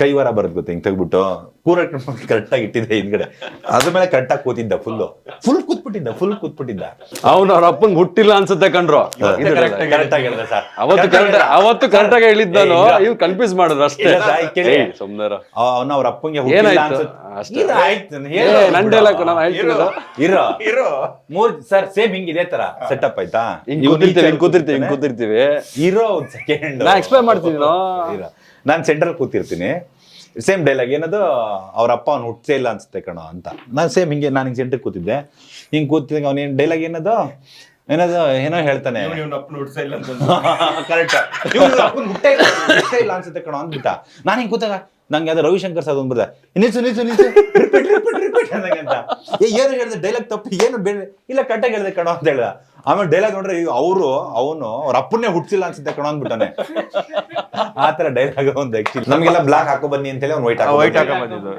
ಕೈವಾರ ಬರೋದು ಗೊತ್ತೆ ಹಿಂಗ್ ತೆಗ್ಬಿಟ್ಟು ಕೂರ ಕರೆಕ್ಟ್ ಆಗಿ ಇಟ್ಟಿದ್ದೆ ಹಿಂದ್ಗಡೆ. ಅದ್ರ ಮೇಲೆ ಕರೆಕ್ಟ್ ಆಗಿ ಕೂತಿದ್ದ ಫುಲ್ ಫುಲ್ ಕೂತ್ಬಿಟ್ಟಿದ್ದ ಫುಲ್ ಕೂತ್ಬಿಟ್ಟಿದ್ದ. ಅವ್ನು ಅವ್ರ ಅಪ್ಪಂಗ್ ಹುಟ್ಟಿಲ್ಲ ಅನ್ಸುತ್ತೆ ಕಣ್ರು. ಹೇಳಿದೆ ಸರ್ ಅವತ್ತು ಕರೆಕ್ಟ್ ಅವತ್ತು ಆಗಿ ಹೇಳಿದ್ದಾನು ಇವ್ ಕನ್ಫ್ಯೂಸ್ ಮಾಡಿದ್ರು ಅಷ್ಟೇ. ಕೇಳಿ. ಸುಮ್ನಿರು. ಅವನ ಅವ್ರ ಅಪ್ಪಂಗೆ ಹುಟ್ಟಿಲ್ಲ? ಅನ್ಸುತ್ತೆ. ಆಯ್ತು, ನಾನು ನನ್ ಹೇಳ್ತಿರೋದು. ಇರೋ ಇರೋ. ಮೂರ್ ಸರ್ ಸೇಮ್ ಹಿಂಗ್ ಇದೇ ತರ ಸೆಟಪ್ ಆಯ್ತಾ? ಹಿಂಗ್ ಕೂತಿರ್ತೀವಿ ಹಿಂಗ್ ಕೂತಿರ್ತೀವಿ ಹಿಂಗ್ ಕೂತಿರ್ತಾನೆ. ಕೂತಿರ್ತೀವಿ ಇರೋ ಒಂದ್ ಸೆಕೆಂಡ್ ನಾ explain ಮಾಡ್ತೀನಿ. ನಾನು ಸೆಂಟ್ರಲ್ ಕೂತಿರ್ತೀನಿ. ಸೇಮ್ ಡೈಲಾಗ್ ಏನದು, ಅವ್ರ ಅಪ್ಪ ಅವ್ನು ಹುಟ್ಟೇ ಇಲ್ಲ ಅನ್ಸುತ್ತೆ ಕಣೋ ಅಂತ. ನಾನು ಸೇಮ್ ಹಿಂಗೆ, ನಾನು ಹಿಂಗೆ ಸೆಂಟ್ರಿಗೆ ಕೂತಿದ್ದೆ. ಹಿಂಗೆ ಕೂತಿದ್ದಾಗ ಅವ್ನು ಏನು ಡೈಲಾಗ್ ಏನದು? ಏನದು ಏನೋ ಹೇಳ್ತಾನೆ. ಕರೆಕ್ಟ್ ಇಲ್ಲ ಅನ್ಸುತ್ತೆ ಕಣ ಅಂದ್ಬಿಟ್ಟ. ನಾನು ಹಿಂಗೆ ಕೂತಾಗ ನಂಗೆ ಯಾವ್ದು ರವಿಶಂಕರ್ ಸರ್ ಬಂದ್ಬಿಡ್ದೆ. ನಿಲ್ಸು ನಿಲ್ಸು ನಿಲ್ಸು. ರಿಪೀಟ್ ರಿಪೀಟ್ ರಿಪೀಟ್ ಅಂತ. ಏ ಏನು ಹೇಳಿದೆ? ಡೈಲಾಗ್ ತಪ್ಪು ಏನು ಬೇರೆ ಇಲ್ಲ ಕಟ್ಟಾಗಿ ಹೇಳಿದೆ ಕಣೋ ಅಂತ ಹೇಳ್ದ. ಆಮೇಲೆ ಡೈಲಾಗ್ ನೋಡ್ರೆ ಅವರು ಅವನು ಅವ್ರ ಅಪ್ಪನ್ನೇ ಹುಟ್ಟಿಸಿಲ್ಲ ಅನ್ಸುತ್ತೆ ಕಣ ಅಂದ್ಬಿಟ್ಟಾನೆ. ಆ ತರ ಡೈಲಾಗ್ ಒಂದು ಆಕ್ಚುಲಿ ನಮಗೆಲ್ಲ ಬ್ಲಾಕ್ ಹಾಕೋ ಬನ್ನಿ ಅಂತ ಹೇಳಿ ಅವ್ನು ವೈಟ್ ಹಾಕೋ ವೈಟ್ ಹಾಕೋ ಬಂದಿದ್ದು.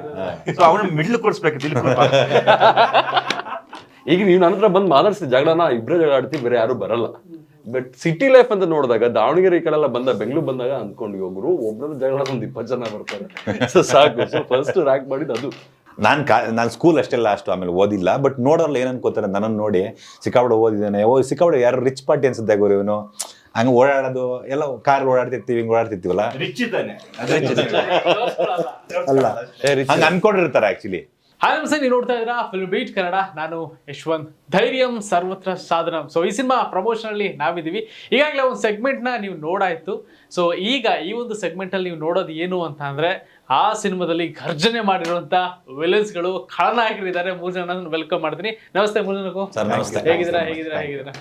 ಸೊ ಅವನ ಮಿಡ್ಲ್ ಕೊಡ್ಸ್ಬೇಕು ಇಲ್ಲಿ ಕೊಡ್ಬಾರ್ದು. ಈಗ ನೀವು ನನ್ನ ಹತ್ರ ಬಂದು ಮಾತಾಡ್ಸಿ ಜಗಳನ ಇಬ್ಬರೇ ಜಗಳ ಆಡ್ತೀವಿ ಬೇರೆ ಯಾರು ಬರಲ್ಲ. ಬಟ್ ಸಿಟಿ ಲೈಫ್ ಅಂತ ನೋಡಿದಾಗ ದಾವಣಗೆರೆ ಈ ಕಡೆ ಎಲ್ಲ ಬಂದ ಬೆಂಗಳೂರು ಬಂದಾಗ ಅಂದ್ಕೊಂಡು ಒಬ್ರು ಒಬ್ಬರ ಜಗಳ ಒಂದು ಇಪ್ಪತ್ತು ಜನ ಬರ್ತಾರೆ. ಸೊ ಸಾಕು. ಸೊ ಫಸ್ಟ್ ರ್ಯಾಕ್ ಮಾಡಿದ್ದು ಅದು. ನಾನು ಕಾ ನಾನು ಸ್ಕೂಲ್ ಅಷ್ಟೆಲ್ಲ ಅಷ್ಟು ಆಮೇಲೆ ಓದಿಲ್ಲ ಬಟ್ ನೋಡೋರ್ಲ್ಲಿ ಏನು ಅನ್ಕೋತಾರೆ ನನ್ನನ್ನು ನೋಡಿ ಸಿಕ್ಕಾಪಡೆ ಓದಿದ್ದಾನೆ. ಓ ಸಿಕ್ಕಾಪಡೆ ಯಾರು ರಿಚ್ ಪಾರ್ಟಿ ಅನ್ಸುತ್ತೆ ಗುರು ಇವನು. ಹಂಗೆ ಓಡಾಡೋದು ಎಲ್ಲ ಕಾರ್ ಓಡಾಡ್ತಿರ್ತೀವಿ ಹಿಂಗೆ ಓಡಾಡ್ತಿರ್ತೀವಲ್ಲ? ರಿಚ್ ಇದ್ದಾನೆ. ಅಲ್ಲ. ಹಂಗೆ ಅನ್ಕೊಂಡಿರ್ತಾರೆ ಆಕ್ಚುಲಿ ಹಾಯ್ ನೀವು ನೋಡ್ತಾ ಇದ್ದೀರಾ ಫಿಲ್ಮ್ ಬೀಟ್ ಕನ್ನಡ ನಾನು ಯಶವಂತ್. ಧೈರ್ಯಂ ಸರ್ವತ್ರ ಸಾಧನಂ. ಸೊ ಈ ಸಿನಿಮಾ ಪ್ರಮೋಷನ್ ಅಲ್ಲಿ ನಾವಿದ್ದೀವಿ. ಈಗಾಗಲೇ ಒಂದು ಸೆಗ್ಮೆಂಟ್ನ ನೀವು ನೋಡಾಯ್ತು. ಸೊ ಈಗ ಈ ಒಂದು ಸೆಗ್ಮೆಂಟ್ ಅಲ್ಲಿ ನೀವು ನೋಡೋದು ಏನು ಅಂತ ಅಂದ್ರೆ ಆ ಸಿನಿಮಾದಲ್ಲಿ ಘರ್ಜನೆ ಮಾಡಿರುವಂತ ವಿಲನ್ಸ್ಗಳು ಖಳನಾಯಕರಿದ್ದಾರೆ. ಮೂರು ಜನ ವೆಲ್ಕಮ್ ಮಾಡ್ತೀನಿ. ನಮಸ್ತೆ ಮೂರು ಜನಕ್ಕೂ ಸರ್ ನಮಸ್ತೆ. ಹೇಗಿದ್ದೀರಾ? ಹೇಗಿದ್ದೀರಾ? ಹೇಗಿದ್ದೀರಾ?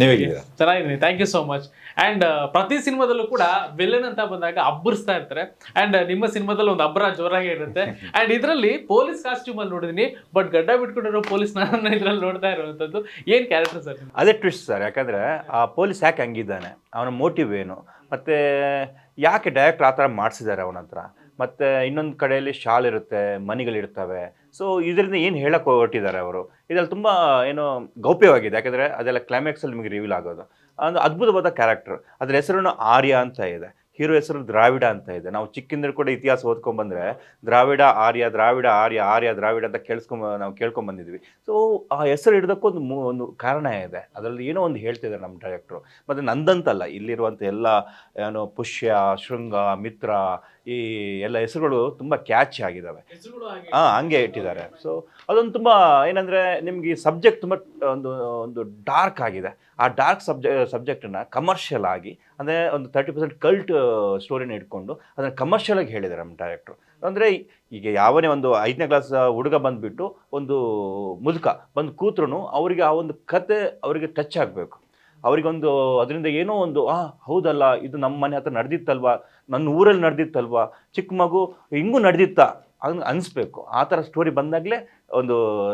ನೀವು ಹೇಗಿದ್ದೀರಾ? ಚೆನ್ನಾಗಿದ್ದೀನಿ. Thank you so much and ಪ್ರತಿ ಸಿನಿಮಾದಲ್ಲೂ ಕೂಡ ವಿಲನ್ ಅಂತ ಬಂದಾಗ ಅಬ್ಬರಿಸ್ತಾ ಇರ್ತಾರೆ. ಅಂಡ್ ನಿಮ್ಮ ಸಿನಿಮಾದಲ್ಲಿ ಒಂದು ಅಬ್ಬರ ಜೋರಾಗಿ ಇರುತ್ತೆ. ಅಂಡ್ ಇದರಲ್ಲಿ ಪೊಲೀಸ್ ಕಾಸ್ಟ್ಯೂಮ್ ಅಲ್ಲಿ ನೋಡಿದೀನಿ. ಬಟ್ ಗಡ್ಡ ಬಿಟ್ಕೊಂಡಿರೋ ಪೊಲೀಸ್ ನನ್ನ ಇದ್ರಲ್ಲಿ ನೋಡ್ತಾ ಇರುವಂತದ್ದು ಏನ್ ಕ್ಯಾರೆಕ್ಟರ್ ಸರ್ ಅದೇ ಟ್ವಿಸ್ಟ್ ಸರ್. ಯಾಕಂದ್ರೆ ಆ ಪೊಲೀಸ್ ಯಾಕೆ ಹಂಗಿದ್ದಾನೆ? ಅವನ ಮೋಟಿವ್ ಏನು? ಮತ್ತೆ ಯಾಕೆ ಡೈರೆಕ್ಟ್ ಆ ಥರ ಮಾಡಿಸಿದ್ದಾರೆ ಅವನ ಹತ್ರ ಮತ್ತೆ ಇನ್ನೊಂದು ಕಡೆಯಲ್ಲಿ ಶಾಲ್ ಇರುತ್ತೆ ಮನಿಗಳಿರ್ತವೆ ಸೊ ಇದರಿಂದ ಏನು ಹೇಳಕ್ಕೆ ಹೊರಟಿದ್ದಾರೆ ಅವರು? ಇದರಲ್ಲಿ ತುಂಬ ಏನೋ ಗೌಪ್ಯವಾಗಿದೆ. ಯಾಕೆಂದರೆ ಅದೆಲ್ಲ ಕ್ಲೈಮ್ಯಾಕ್ಸಲ್ಲಿ ನಿಮಗೆ ರಿವೀಲ್ ಆಗೋದು. ಒಂದು ಅದ್ಭುತವಾದ ಕ್ಯಾರೆಕ್ಟರ್ ಅದರ ಹೆಸರು ಆರ್ಯ ಅಂತ ಇದೆ. ಹೀರೋ ಹೆಸರು ದ್ರಾವಿಡ ಅಂತ ಇದೆ. ನಾವು ಚಿಕ್ಕಿಂದ್ರೂ ಕೂಡ ಇತಿಹಾಸ ಓದ್ಕೊಂಡ್ ಬಂದ್ರೆ ದ್ರಾವಿಡ, ಆರ್ಯ ದ್ರಾವಿಡ, ಆರ್ಯ ಆರ್ಯ, ದ್ರಾವಿಡ ಅಂತ ಕೇಳಿಸ್ಕೊಂಬ ನಾವು ಕೇಳ್ಕೊಂಬಂದಿದ್ವಿ ಸೊ ಆ ಹೆಸರು ಒಂದು ಮೂ- ಒಂದು ಕಾರಣ ಇದೆ. ಅದರಲ್ಲಿ ಏನೋ ಒಂದು ಹೇಳ್ತಿದ್ದಾರೆ ನಮ್ಮ ಡೈರೆಕ್ಟ್ರು ಮತ್ತು ನಂದಂತಲ್ಲ ಇಲ್ಲಿರುವಂಥ ಎಲ್ಲ ಏನು ಪುಷ್ಯ, ಶೃಂಗ, ಮಿತ್ರ ಈ ಎಲ್ಲ ಹೆಸರುಗಳು ತುಂಬ ಕ್ಯಾಚ್ ಆಗಿದ್ದಾವೆ ಹಾಂ ಹಂಗೆ ಇಟ್ಟಿದ್ದಾರೆ. ಸೊ ಅದೊಂದು ತುಂಬ ಏನಂದರೆ ನಿಮ್ಗೆ ಈ ಸಬ್ಜೆಕ್ಟ್ ತುಂಬ ಒಂದು ಒಂದು ಡಾರ್ಕ್ ಆಗಿದೆ. ಆ ಡಾರ್ಕ್ ಸಬ್ಜೆ ಸಬ್ಜೆಕ್ಟನ್ನು ಕಮರ್ಷಿಯಲ್ ಆಗಿ ಅಂದರೆ ಒಂದು ತರ್ಟಿ ಪರ್ಸೆಂಟ್ ಕಲ್ಟ್ ಸ್ಟೋರಿನ ಇಟ್ಕೊಂಡು ಅದನ್ನು ಕಮರ್ಷಿಯಲ್ ಆಗಿ ಹೇಳಿದ್ದಾರೆ ನಮ್ಮ ಡೈರೆಕ್ಟ್ರು ಅಂದರೆ ಈಗ ಯಾವನೇ ಒಂದು ಐದನೇ ಕ್ಲಾಸ್ ಹುಡುಗ ಬಂದುಬಿಟ್ಟು ಒಂದು ಮುದುಕ ಬಂದು ಕೂತ್ರು ಅವರಿಗೆ ಆ ಒಂದು ಕತೆ ಅವರಿಗೆ ಟಚ್ ಆಗಬೇಕು. ಅವರಿಗೊಂದು ಅದರಿಂದ ಏನೋ ಒಂದು, ಆ, ಹೌದಲ್ಲ, ಇದು ನಮ್ಮ ಮನೆ ಹತ್ರ ನಡೆದಿತ್ತಲ್ವಾ? ನನ್ನ ಊರಲ್ಲಿ ನಡೆದಿತ್ತಲ್ವಾ? ಚಿಕ್ಕ ಮಗು ಹಿಂಗೂ ನಡೆದಿತ್ತಾ? ಅದನ್ನ ಅನಿಸ್ಬೇಕು. ಆ ಥರ ಸ್ಟೋರಿ ಬಂದಾಗಲೇ ಒಂದು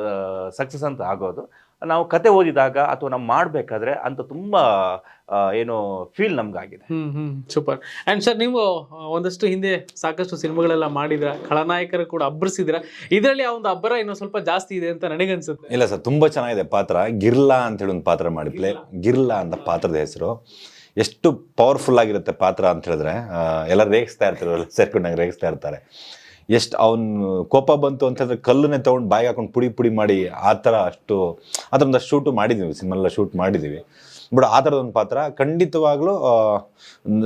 ಸಕ್ಸಸ್ ಅಂತ ಆಗೋದು. ನಾವು ಕತೆ ಓದಿದಾಗ ಅಥವಾ ನಾವು ಮಾಡಬೇಕಾದ್ರೆ ಅಂತ ತುಂಬ ಏನು ಫೀಲ್ ನಮ್ಗಾಗಿದೆ. ಸೂಪರ್ ಅಂಡ್ ಸರ್ ನೀವು ಒಂದಷ್ಟು ಹಿಂದೆ ಸಾಕಷ್ಟು ಸಿನಿಮಾಗಳೆಲ್ಲ ಮಾಡಿದ್ರ ಖಳನಾಯಕರು ಕೂಡ ಅಬ್ಬರಿಸಿದ್ರ ಇದರಲ್ಲಿ ಆ ಒಂದು ಅಬ್ಬರ ಇನ್ನೊಂದು ಸ್ವಲ್ಪ ಜಾಸ್ತಿ ಇದೆ ಅಂತ ನನಗನ್ಸುತ್ತೆ. ಇಲ್ಲ ಸರ್ ತುಂಬಾ ಚೆನ್ನಾಗಿದೆ ಪಾತ್ರ. ಗಿರ್ಲಾ ಅಂತ ಹೇಳಿ ಒಂದು ಪಾತ್ರ ಮಾಡಿ ಪ್ಲೇ ಗಿರ್ಲಾ. ಅಂತ ಪಾತ್ರದ ಹೆಸರು. ಎಷ್ಟು ಪವರ್ಫುಲ್ ಆಗಿರುತ್ತೆ ಪಾತ್ರ ಅಂತ ಹೇಳಿದ್ರೆ ಎಲ್ಲ ರೇಗಿಸ್ತಾ ಇರ್ತಾರೆ ಎಲ್ಲ ಸೇರ್ಕೊಂಡಾಗ ರೇಗಿಸ್ತಾ ಇರ್ತಾರೆ. ಎಷ್ಟು ಅವನು ಕೋಪ ಬಂತು ಅಂತ ಹೇಳಿದ್ರೆ ಕಲ್ಲನ್ನೇ ತೊಗೊಂಡು ಬಾಯಿಗೆ ಹಾಕೊಂಡು ಪುಡಿ ಪುಡಿ ಮಾಡಿ ಆ ಥರ ಅಷ್ಟು ಆ ಥರದ್ದು ಶೂಟು ಮಾಡಿದ್ದೀವಿ ಸಿನಿಮಾ ಎಲ್ಲ ಶೂಟ್ ಮಾಡಿದ್ದೀವಿ ಬಟ್ ಆ ಥರದ ಒಂದು ಪಾತ್ರ ಖಂಡಿತವಾಗ್ಲೂ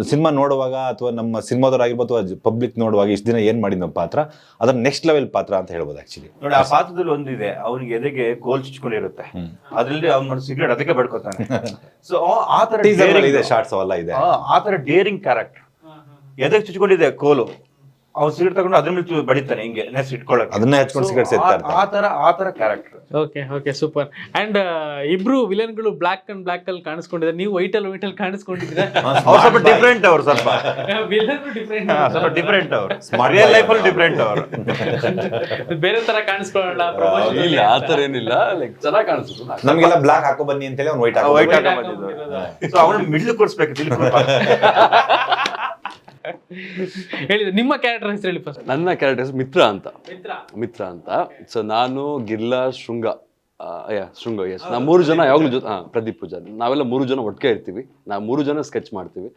ಸಿನಿಮಾ ನೋಡುವಾಗ ಅಥವಾ ನಮ್ಮ ಸಿನಿಮಾದವ್ರಾಗಿರ್ಬೋದು ಅಥವಾ ಪಬ್ಲಿಕ್ ನೋಡುವಾಗ ಇಷ್ಟು ದಿನ ಏನು ಮಾಡಿದ್ವಿ ನಮ್ಮ ಪಾತ್ರ ಅದನ್ನ ನೆಕ್ಸ್ಟ್ ಲೆವೆಲ್ ಪಾತ್ರ ಅಂತ ಹೇಳ್ಬೋದು ಆ್ಯಕ್ಚುಲಿ ನೋಡಿ ಆ ಪಾತ್ರದಲ್ಲಿ ಒಂದಿದೆ ಅವನಿಗೆ ಎದೆಗೆ ಗೋಲ್ ಚುಚ್ಕೊಂಡಿರುತ್ತೆ. ಅದರಲ್ಲಿ ಅವ್ನು ಸಿಗರೇಟ್ ಅದಕ್ಕೆ ಬಡ್ಕೋತಾನೆ. ಸೊ ಆ ಥರ ಇದೆ ಶಾರ್ಟ್ಸ್ ಅವೆಲ್ಲ ಇದೆ. ಆ, ಥರ ತರ ಡೇರಿಂಗ್ ಕ್ಯಾರೆಕ್ಟರ್ ಎದೆಗೆ ಚುಚ್ಕೊಂಡಿದೆ ಕೋಲು ಅವ್ನು ಸಿಗರೇಟ್ ತಗೊಂಡು ಅದ್ರ ಮೇಲೆ ಬಡಿತಾನೆ ಹಿಂಗೆ ನೆಸ್ ಇಟ್ಕೊಳ್ಳೋಕೆ ಅದನ್ನ ಹಚ್ಕೊಂಡು ಸಿಗರೇಟ್ ಸೇರ್ತಾರೆ ಆ ತರ ಆ ತರ character okay okay super and ಇಬ್ರು ವಿಲನ್ಗಳು ಬ್ಲಾಕ್ ಅಂಡ್ ಬ್ಲಾಕ್ ಅಲ್ಲಿ ಕಾಣಿಸ್ಕೊಂಡಿದ್ದಾರೆ. ನೀವು ವೈಟ್ ಅಲ್ಲಿ ವೈಟ್ ಅಲ್ಲಿ ಕಾಣಿಸ್ಕೊಂಡಿದ್ದೀರಾ? ಅವ್ರು ಸ್ವಲ್ಪ ಡಿಫ್ರೆಂಟ್ ಅವ್ರು ಸ್ವಲ್ಪ. ವಿಲನ್ ಡಿಫ್ರೆಂಟ್ ಸ್ವಲ್ಪ ಡಿಫ್ರೆಂಟ್ ಅವ್ರು. ರಿಯಲ್ ಲೈಫ್ ಅಲ್ಲಿ ಡಿಫ್ರೆಂಟ್ ಅವರು. ಬೇರೆ ತರ ಕಾಣಿಸ್ಕೊಳ್ಳಲ್ಲ ಪ್ರಮೋಷನ್ ಇಲ್ಲ ಆ ತರ ಏನಿಲ್ಲ. ಲೈಕ್ ಚೆನ್ನಾಗಿ ಕಾಣಿಸುತ್ತೆ ನಮಗೆಲ್ಲ ಬ್ಲಾಕ್ ಹಾಕೋ ಬನ್ನಿ ಅಂತ ಹೇಳಿ ಅವ್ನು ವೈಟ್ ಹಾಕೋ ವೈಟ್ ಹಾಕೋ ಬಂದಿದ್ದು. ಸೊ ಅವನು ಮಿಡ್ಲ್ ಕೊಡ್ಸ್ಬೇಕು ಇಲ್ಲಿ ಕೊಡ್ಬಾರ್ದು. ಹೇಳಿ ನಿಮ್ಮ ಕ್ಯಾರೆಕ್ಟರ್ ಹೆಸರು ಹೇಳಿ ಫಸ್ಟ್ ನನ್ನ ಕ್ಯಾರೆಕ್ಟರ್ಸ್ ಮಿತ್ರ ಅಂತ. ಮಿತ್ರ. ಅಂತ. ಸೊ ನಾನು ಗಿರ್ಲಾ ಶೃಂಗ ಯಾ ಶೃಂಗ ಎಸ್ ನಾವು ಮೂರು ಜನ ಯಾವಾಗಲೂ ಜೊತೆ ಹಾಂ ಪ್ರದೀಪ್ ಪೂಜಾರಿ. ನಾವೆಲ್ಲ ಮೂರು ಜನ ಒಟ್ಟಿಗೆ ಇರ್ತೀವಿ. ನಾವು ಮೂರು ಜನ ಸ್ಕೆಚ್ ಮಾಡ್ತೀವಿ.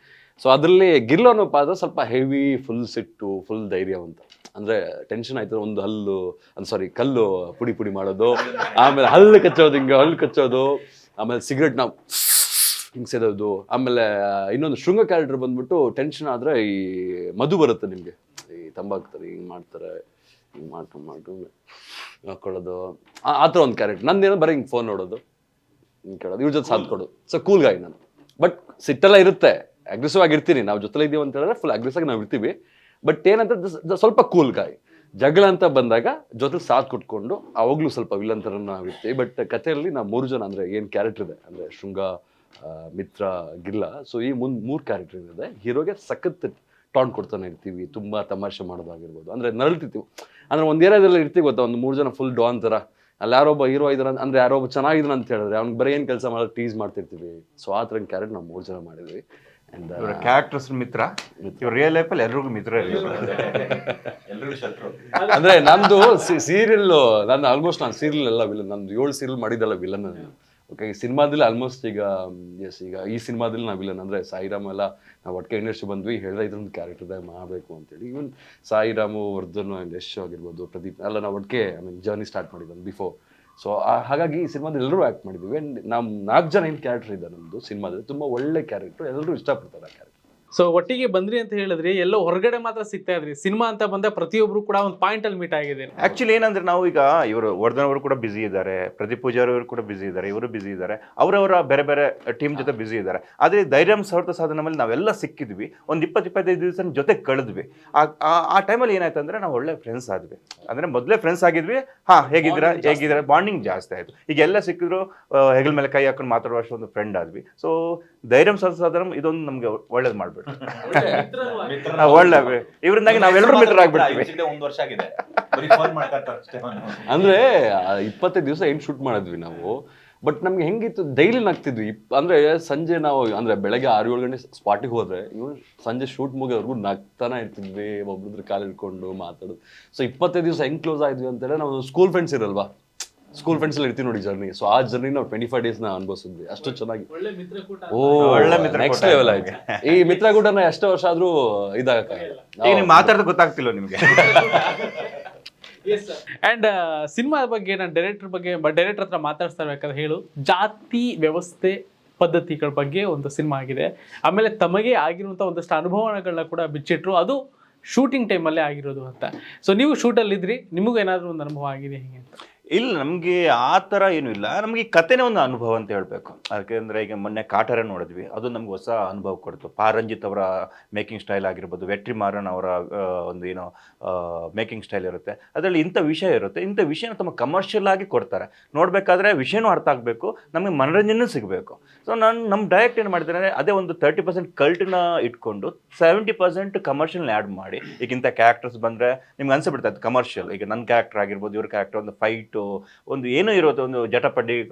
ಸೊ ಅದರಲ್ಲಿ ಗಿರ್ಲ ಅನ್ನೋ ಪಾತ್ರ ಸ್ವಲ್ಪ ಹೆವಿ ಫುಲ್ ಸಿಟ್ಟು ಫುಲ್ ಧೈರ್ಯವಂತ. ಅಂದ್ರೆ ಟೆನ್ಷನ್ ಆಯ್ತದೆ. ಒಂದು ಹಲ್ಲು ಅಂದ್ರೆ ಸಾರಿ ಕಲ್ಲು ಪುಡಿ ಪುಡಿ ಮಾಡೋದು. ಆಮೇಲೆ ಹಲ್ಲು ಕಚ್ಚೋದು ಹಿಂಗೆ ಹಲ್ಲು ಕಚ್ಚೋದು. ಆಮೇಲೆ ಸಿಗರೆಟ್ ನಾವು ಹಿಂಗೆ ಸೇದೋದು ಆಮೇಲೆ ಇನ್ನೊಂದು ಶೃಂಗ ಕ್ಯಾರೆಕ್ಟರ್ ಬಂದ್ಬಿಟ್ಟು ಟೆನ್ಷನ್ ಆದ್ರೆ ಈ ಮಧು ಬರುತ್ತೆ ನಿಮಗೆ. ಈ ತಂಬಾಕ್ತಾರೆ ಹಿಂಗೆ ಮಾಡ್ತಾರೆ, ಹಿಂಗೆ ಮಾಡ್ಕೊಂಡು ಮಾಡ್ಕೊಂಡು ಹಾಕೊಳ್ಳೋದು. ಆ- ಥರ ಒಂದು ಕ್ಯಾರೆಕ್ಟರ್ ನಂದೇನೋ ಬರೀ ಹಿಂಗೆ ಫೋನ್ ನೋಡೋದು. ಹಿಂಗೆ ಕೇಳೋದು. ಇವ್ರ ಜೊತೆ ಸಾಥ್ ಕೊಡು ಸೊ ಕೂಲ್ ಗಾಯ್ ನಾನು. ಬಟ್ ಸಿಟ್ಟೆಲ್ಲ ಇರುತ್ತೆ. ಅಗ್ರೆಸಿವ್ ಆಗಿರ್ತೀನಿ ನಾವು ಜೊತೆಲಿ ಇದೀವಿ ಅಂತ ಹೇಳಿದ್ರೆ ಫುಲ್ ಅಗ್ರೆಸಿವ್ ಆಗಿ ನಾವು ಇರ್ತೀವಿ. ಬಟ್ ಏನಂತ ಸ್ವಲ್ಪ ಕೂಲ್ ಗಾಯ್ ಜಗಳ ಅಂತ ಬಂದಾಗ ಜೊತೆ ಸಾಥ್ ಕೊಟ್ಕೊಂಡು, ಅವಾಗ್ಲೂ ಸ್ವಲ್ಪ ವಿಲನ್ ನಾವು ಇರ್ತೀವಿ. ಬಟ್ ಕಥೆಯಲ್ಲಿ ನಾವು ಮೂರು ಜನ ಅಂದ್ರೆ ಏನು ಕ್ಯಾರೆಕ್ಟರ್ ಇದೆ? ಅಂದ್ರೆ ಶೃಂಗ ಮಿತ್ರ ಗಿಲ್ಲ. ಸೊ ಈ ಮುಂದ್ ಮೂರು ಕ್ಯಾರೆಕ್ಟರ್ ಇದೆ ಹೀರೋಗೆ ಸಖತ್ ಟಾನ್ ಕೊಡ್ತಾನೆ ಇರ್ತೀವಿ. ತುಂಬಾ ತಮಾಷೆ ಮಾಡೋದಾಗಿರ್ಬೋದು. ಅಂದ್ರೆ ನರಳ್ತಿರ್ತೀವಿ ಅಂದ್ರೆ ಒಂದ್ ಏರಿಯಾದಲ್ಲಿ ಇರ್ತೀವಿ ಗೊತ್ತಾ? ಒಂದು ಮೂರು ಜನ ಫುಲ್ ಡಾನ್ ತರ ಅಲ್ಲಿ ಯಾರೋ ಒಬ್ಬ ಹೀರೋ ಇದ್ರ ಅಂದ್ರೆ ಯಾರೋ ಒಬ್ಬ ಅಂತ ಹೇಳಿದ್ರೆ ಅವ್ನಿಗೆ ಬರೀ ಏನ್ ಕೆಲಸ ಮಾಡೋದು ಟೀಸ್ ಮಾಡ್ತಿರ್ತೀವಿ. ಸೊ ಆ ಥರ ಕ್ಯಾರೆಕ್ಟ್ ನಾವು ಮೂರು ಜನ ಮಾಡಿದ್ವಿ. ಅಂಡ್ ಇವರ ಕ್ಯಾರೆಕ್ಟರ್ಸ್ ಮಿತ್ರ. ಇವ್ರ ರಿಯಲ್ ಲೈಫಲ್ಲಿ ಎಲ್ರಿಗೂ ಮಿತ್ರ ಅಂದ್ರೆ ನಂದು ಸೀರಿಯಲ್ ನಾನು ಆಲ್ಮೋಸ್ಟ್ ನಾನು ಸೀರಿಯಲ್ ಎಲ್ಲ ವಿಲನ್ ನಂದು ಏಳು ಸೀರಿಯಲ್ ಮಾಡಿದ್ದಲ್ಲ ವಿಲನ್ ಓಕೆ ಈ ಸಿನಿಮಾದಲ್ಲಿ ಆಲ್ಮೋಸ್ಟ್ ಈಗ ಎಸ್ ಈಗ ಈ ಸಿನಿಮಾದಲ್ಲಿ ನಾವು ವಿಲನ್ ಅಂದ್ರೆ ಸಾಯಿರಾಮ್ ಎಲ್ಲ ನಾವು ಒಟ್ಟಿಗೆ ಇಂಡಸ್ಟ್ರಿ ಬಂದ್ವಿ ಹೇಳಿದ್ರೆ ಇದೊಂದು ಕ್ಯಾರೆಕ್ಟರ್ ಮಾಡಬೇಕು ಅಂತೇಳಿ. ಈವನ್ ಸಾಯಿರಾಮು, ವರ್ಧನ್ ಆ್ಯಂಡ್ ಯಶ್ ಆಗಿರ್ಬೋದು, ಪ್ರದೀಪ್ ಎಲ್ಲ ನಾವು ಒಟ್ಟಿಗೆ ಐ ಮೀನ್ ಜರ್ನಿ ಸ್ಟಾರ್ಟ್ ಮಾಡಿದ್ದು ಬಿಫೋರ್ ಸೊ ಹಾಗಾಗಿ ಈ ಸಿನಿಮಾದಲ್ಲಿ ಎಲ್ಲರೂ ಆ್ಯಕ್ಟ್ ಮಾಡಿದ್ವಿ ಆ್ಯಂಡ್ ನಮ್ಮ ನಾಲ್ಕು ಜನ ಏನು ಕ್ಯಾರೆಕ್ಟರ್ ಇದೆ ನಮ್ಮದು ಸಿನಿಮಾದಲ್ಲಿ. ತುಂಬ ಒಳ್ಳೆ ಕ್ಯಾರೆಕ್ಟರ್ ಎಲ್ಲರೂ ಇಷ್ಟಪಡ್ತಾರೆ ಆ ಕ್ಯಾರೆಕ್ಟರ್ ಸೊ ಒಟ್ಟಿಗೆ ಬಂದ್ರಿ ಅಂತ ಹೇಳಿದ್ರೆ ಎಲ್ಲೋ ಹೊರಗಡೆ ಮಾತ್ರ ಸಿಗ್ತಾ ಇದ್ರಿ. ಸಿನಿಮಾ ಅಂತ ಬಂದ ಪ್ರತಿಯೊಬ್ರು ಕೂಡ ಒಂದು ಪಾಯಿಂಟ್ ಅಲ್ಲಿ ಮೀಟ್ ಆಗಿದೆ. ಆಕ್ಚುಲಿ ಏನಂದ್ರೆ ನಾವು ಈಗ ಇವರು ವರ್ಧನ್ ಅವರು ಕೂಡ ಬಿಸಿ ಇದ್ದಾರೆ ಪ್ರದೀಪ್ ಪೂಜಾರಿ ಅವರು ಕೂಡ ಬಿಸಿ ಇದ್ದಾರೆ ಇವರು ಬಿಸಿ ಇದ್ದಾರೆ ಅವರವರ ಬೇರೆ ಬೇರೆ ಟೀಮ್ ಜೊತೆ ಬಿಸಿ ಇದ್ದಾರೆ. ಆದರೆ ಧೈರ್ಯಂ ಸಾವಿರದ ಸಾಧನ ಮೇಲೆ ನಾವೆಲ್ಲ ಸಿಕ್ಕಿದ್ವಿ. ಒಂದು ಇಪ್ಪತ್ತು ಇಪ್ಪತ್ತೈದು ದಿವಸ ಜೊತೆ ಕಳೆದ್ವಿ. ಆ- ಟೈಮಲ್ಲಿ ಏನಾಯ್ತು ಅಂದ್ರೆ ನಾವು ಒಳ್ಳೆ ಫ್ರೆಂಡ್ಸ್ ಆದ್ವಿ. ಅಂದ್ರೆ ಮೊದಲೇ ಫ್ರೆಂಡ್ಸ್ ಆಗಿದ್ವಿ. ಹಾ ಹೇಗಿದ್ರ ಹೇಗಿದ್ರೆ ಬಾಂಡಿಂಗ್ ಜಾಸ್ತಿ ಆಯ್ತು. ಈಗ ಎಲ್ಲ ಸಿಕ್ಕಿದ್ರು ಹೆಗಲ್ ಹೆಗಲ ಮೇಲೆ ಕೈ ಹಾಕೊಂಡು ಮಾತಾಡುವಷ್ಟು ಒಂದು ಫ್ರೆಂಡ್ ಆದ್ವಿ. ಸೊ ಧೈರ್ಯಂ ಸಾವಿರದ ಸಾಧನ ಇದೊಂದು ನಮ್ಗೆ ಒಳ್ಳೇದು ಮಾಡ್ಬಿಟ್ಟು ಒಳ್ಳೆ ಇವರಿಂದಾಗಿ ನಾವೆಲ್ಲರೂ ಮಿತ್ರ ಆಗ್ಬಿಡ್ತೀವಿ ಒಂದು ವರ್ಷ ಆಗಿದೆ. ಬರೀ ಫೋನ್ ಮಾಡ್ತಾರೆ ಅಷ್ಟೇ ಅಂದ್ರೆ ಆ ಇಪ್ಪತ್ತೈದು ದಿವಸ ಏನ್ ಶೂಟ್ ಮಾಡಿದ್ವಿ ನಾವು ಬಟ್ ನಮ್ಗೆ ಹೆಂಗಿತ್ತು ಡೈಲಿ ನಗ್ತಿದ್ವಿ. ಅಂದ್ರೆ ಸಂಜೆ ನಾವು ಅಂದ್ರೆ ಬೆಳಗ್ಗೆ ಆರು ಏಳು ಗಂಟೆ ಸ್ಪಾಟಿಗೆ ಹೋದ್ರೆ ಇವ್ರು ಸಂಜೆ ಶೂಟ್ ಮುಗಿಯೋವರೆಗೂ ನಗ್ತಾನೆ ಇರ್ತಿದ್ವಿ ಒಬ್ರದ್ರ ಕಾಲು ಹಿಡ್ಕೊಂಡು ಮಾತಾಡೋದು. ಸೊ ಇಪ್ಪತ್ತೈದು ದಿವಸ ಹೆಂಗ್ ಕ್ಲೋಸ್ ಆಯ್ದ್ವಿ ಅಂತೇಳಿ ನಾವು ಸ್ಕೂಲ್ ಫ್ರೆಂಡ್ಸ್ ಇರಲ್ವಾ? ಸ್ಕೂಲ್ ಫ್ರೆಂಡ್ಸ್ ಎಲ್ಲ ಇರ್ತೀವಿ ನೋಡಿ ಜರ್ನಿ ಸೊ ಆ ಜರ್ನಿ ನಾವು ಟ್ವೆಂಟಿ ಫೈವ್ ಡೇಸ್ನ ಅನ್ಭವಿಸಿದ್ವಿ. ಅಷ್ಟು ಚೆನ್ನಾಗಿ. ಒಳ್ಳೆ ಮಿತ್ರಕೂಟ ಓ ಒಳ್ಳೆ ಮಿತ್ರಕೂಟ ನೆಕ್ಸ್ಟ್ ಲೆವೆಲ್ ಆಯ್ತು. ಈ ಮಿತ್ರಕೂಟನ ಎಷ್ಟು ವರ್ಷ ಆದ್ರೂ ಇದಾಗ ಈಗ ನೀವು ಮಾತಾಡೋದು ಗೊತ್ತಾಗ್ತಿಲ್ಲ ನಿಮಗೆ? ಅಂಡ್ ಸಿನಿಮಾದ ಬಗ್ಗೆ ನಾನು ಡೈರೆಕ್ಟರ್ ಬಗ್ಗೆ ಡೈರೆಕ್ಟರ್ ಹತ್ರ ಮಾತಾಡ್ತಾ ಇರ್ಬೇಕಾದ್ರೆ ಹೇಳು. ಜಾತಿ ವ್ಯವಸ್ಥೆ ಪದ್ಧತಿಗಳ ಬಗ್ಗೆ ಒಂದು ಸಿನಿಮಾ ಆಗಿದೆ. ಆಮೇಲೆ ತಮಗೆ ಆಗಿರುವಂಥ ಒಂದಷ್ಟು ಅನುಭವಗಳನ್ನ ಕೂಡ ಬಿಚ್ಚಿಟ್ರು. ಅದು ಶೂಟಿಂಗ್ ಟೈಮಲ್ಲೇ ಆಗಿರೋದು ಅಂತ. ಸೊ ನೀವು ಶೂಟಲ್ಲಿ ಇದ್ರಿ ನಿಮಗೂ ಏನಾದರೂ ಒಂದು ಅನುಭವ ಆಗಿದೆ ಹೇಗೆ ಅಂತ. ಇಲ್ಲ, ನಮಗೆ ಆ ಥರ ಏನೂ ಇಲ್ಲ. ನಮಗೆ ಈ ಕಥೆನೇ ಒಂದು ಅನುಭವ ಅಂತ ಹೇಳಬೇಕು. ಯಾಕೆಂದರೆ ಈಗ ಮೊನ್ನೆ ಕಾಟರ ನೋಡಿದ್ವಿ. ಅದು ನಮ್ಗೆ ಹೊಸ ಅನುಭವ ಕೊಡ್ತು. ಪಾರಂಜಿತ್ ಅವರ ಮೇಕಿಂಗ್ ಸ್ಟೈಲ್ ಆಗಿರ್ಬೋದು ವೆಟ್ರಿ ಮಾರನ್ ಅವರ ಒಂದು ಏನೋ ಮೇಕಿಂಗ್ ಸ್ಟೈಲ್ ಇರುತ್ತೆ. ಅದರಲ್ಲಿ ಇಂಥ ವಿಷಯ ಇರುತ್ತೆ. ಇಂಥ ವಿಷಯನ ತಮ್ಮ ಕಮರ್ಷಿಯಲ್ ಆಗಿ ಕೊಡ್ತಾರೆ. ನೋಡಬೇಕಾದ್ರೆ ವಿಷಯನೂ ಅರ್ಥ ಆಗಬೇಕು. ನಮಗೆ ಮನೋರಂಜನೆ ಸಿಗಬೇಕು. ಸೊ ನಾನು ನಮ್ಮ ಡೈರೆಕ್ಟ್ ಏನು ಮಾಡಿದ್ರೆ ಅದೇ ಒಂದು ತರ್ಟಿ ಪರ್ಸೆಂಟ್ ಕಲ್ಟ್ನ ಇಟ್ಕೊಂಡು ಸೆವೆಂಟಿ ಪರ್ಸೆಂಟ್ ಕಮರ್ಷಿಯಲ್ ಆ್ಯಡ್ ಮಾಡಿ ಈಗ ಇಂಥ ಕ್ಯಾರೆಕ್ಟರ್ಸ್ ಬಂದರೆ ನಿಮ್ಗೆ ಅನಿಸ್ಬಿಡ್ತದೆ ಕಮರ್ಷಿಯಲ್ ಈಗ ನನ್ನ ಕ್ಯಾರೆಕ್ಟರ್ ಆಗಿರ್ಬೋದು, ಇವ್ರ ಕ್ಯಾರೆಕ್ಟರ್ ಒಂದು ಫೈಟು ಒಂದು ಏನೋ ಇರೋದು, ಒಂದು ಜಟಪಡ್ಡಿ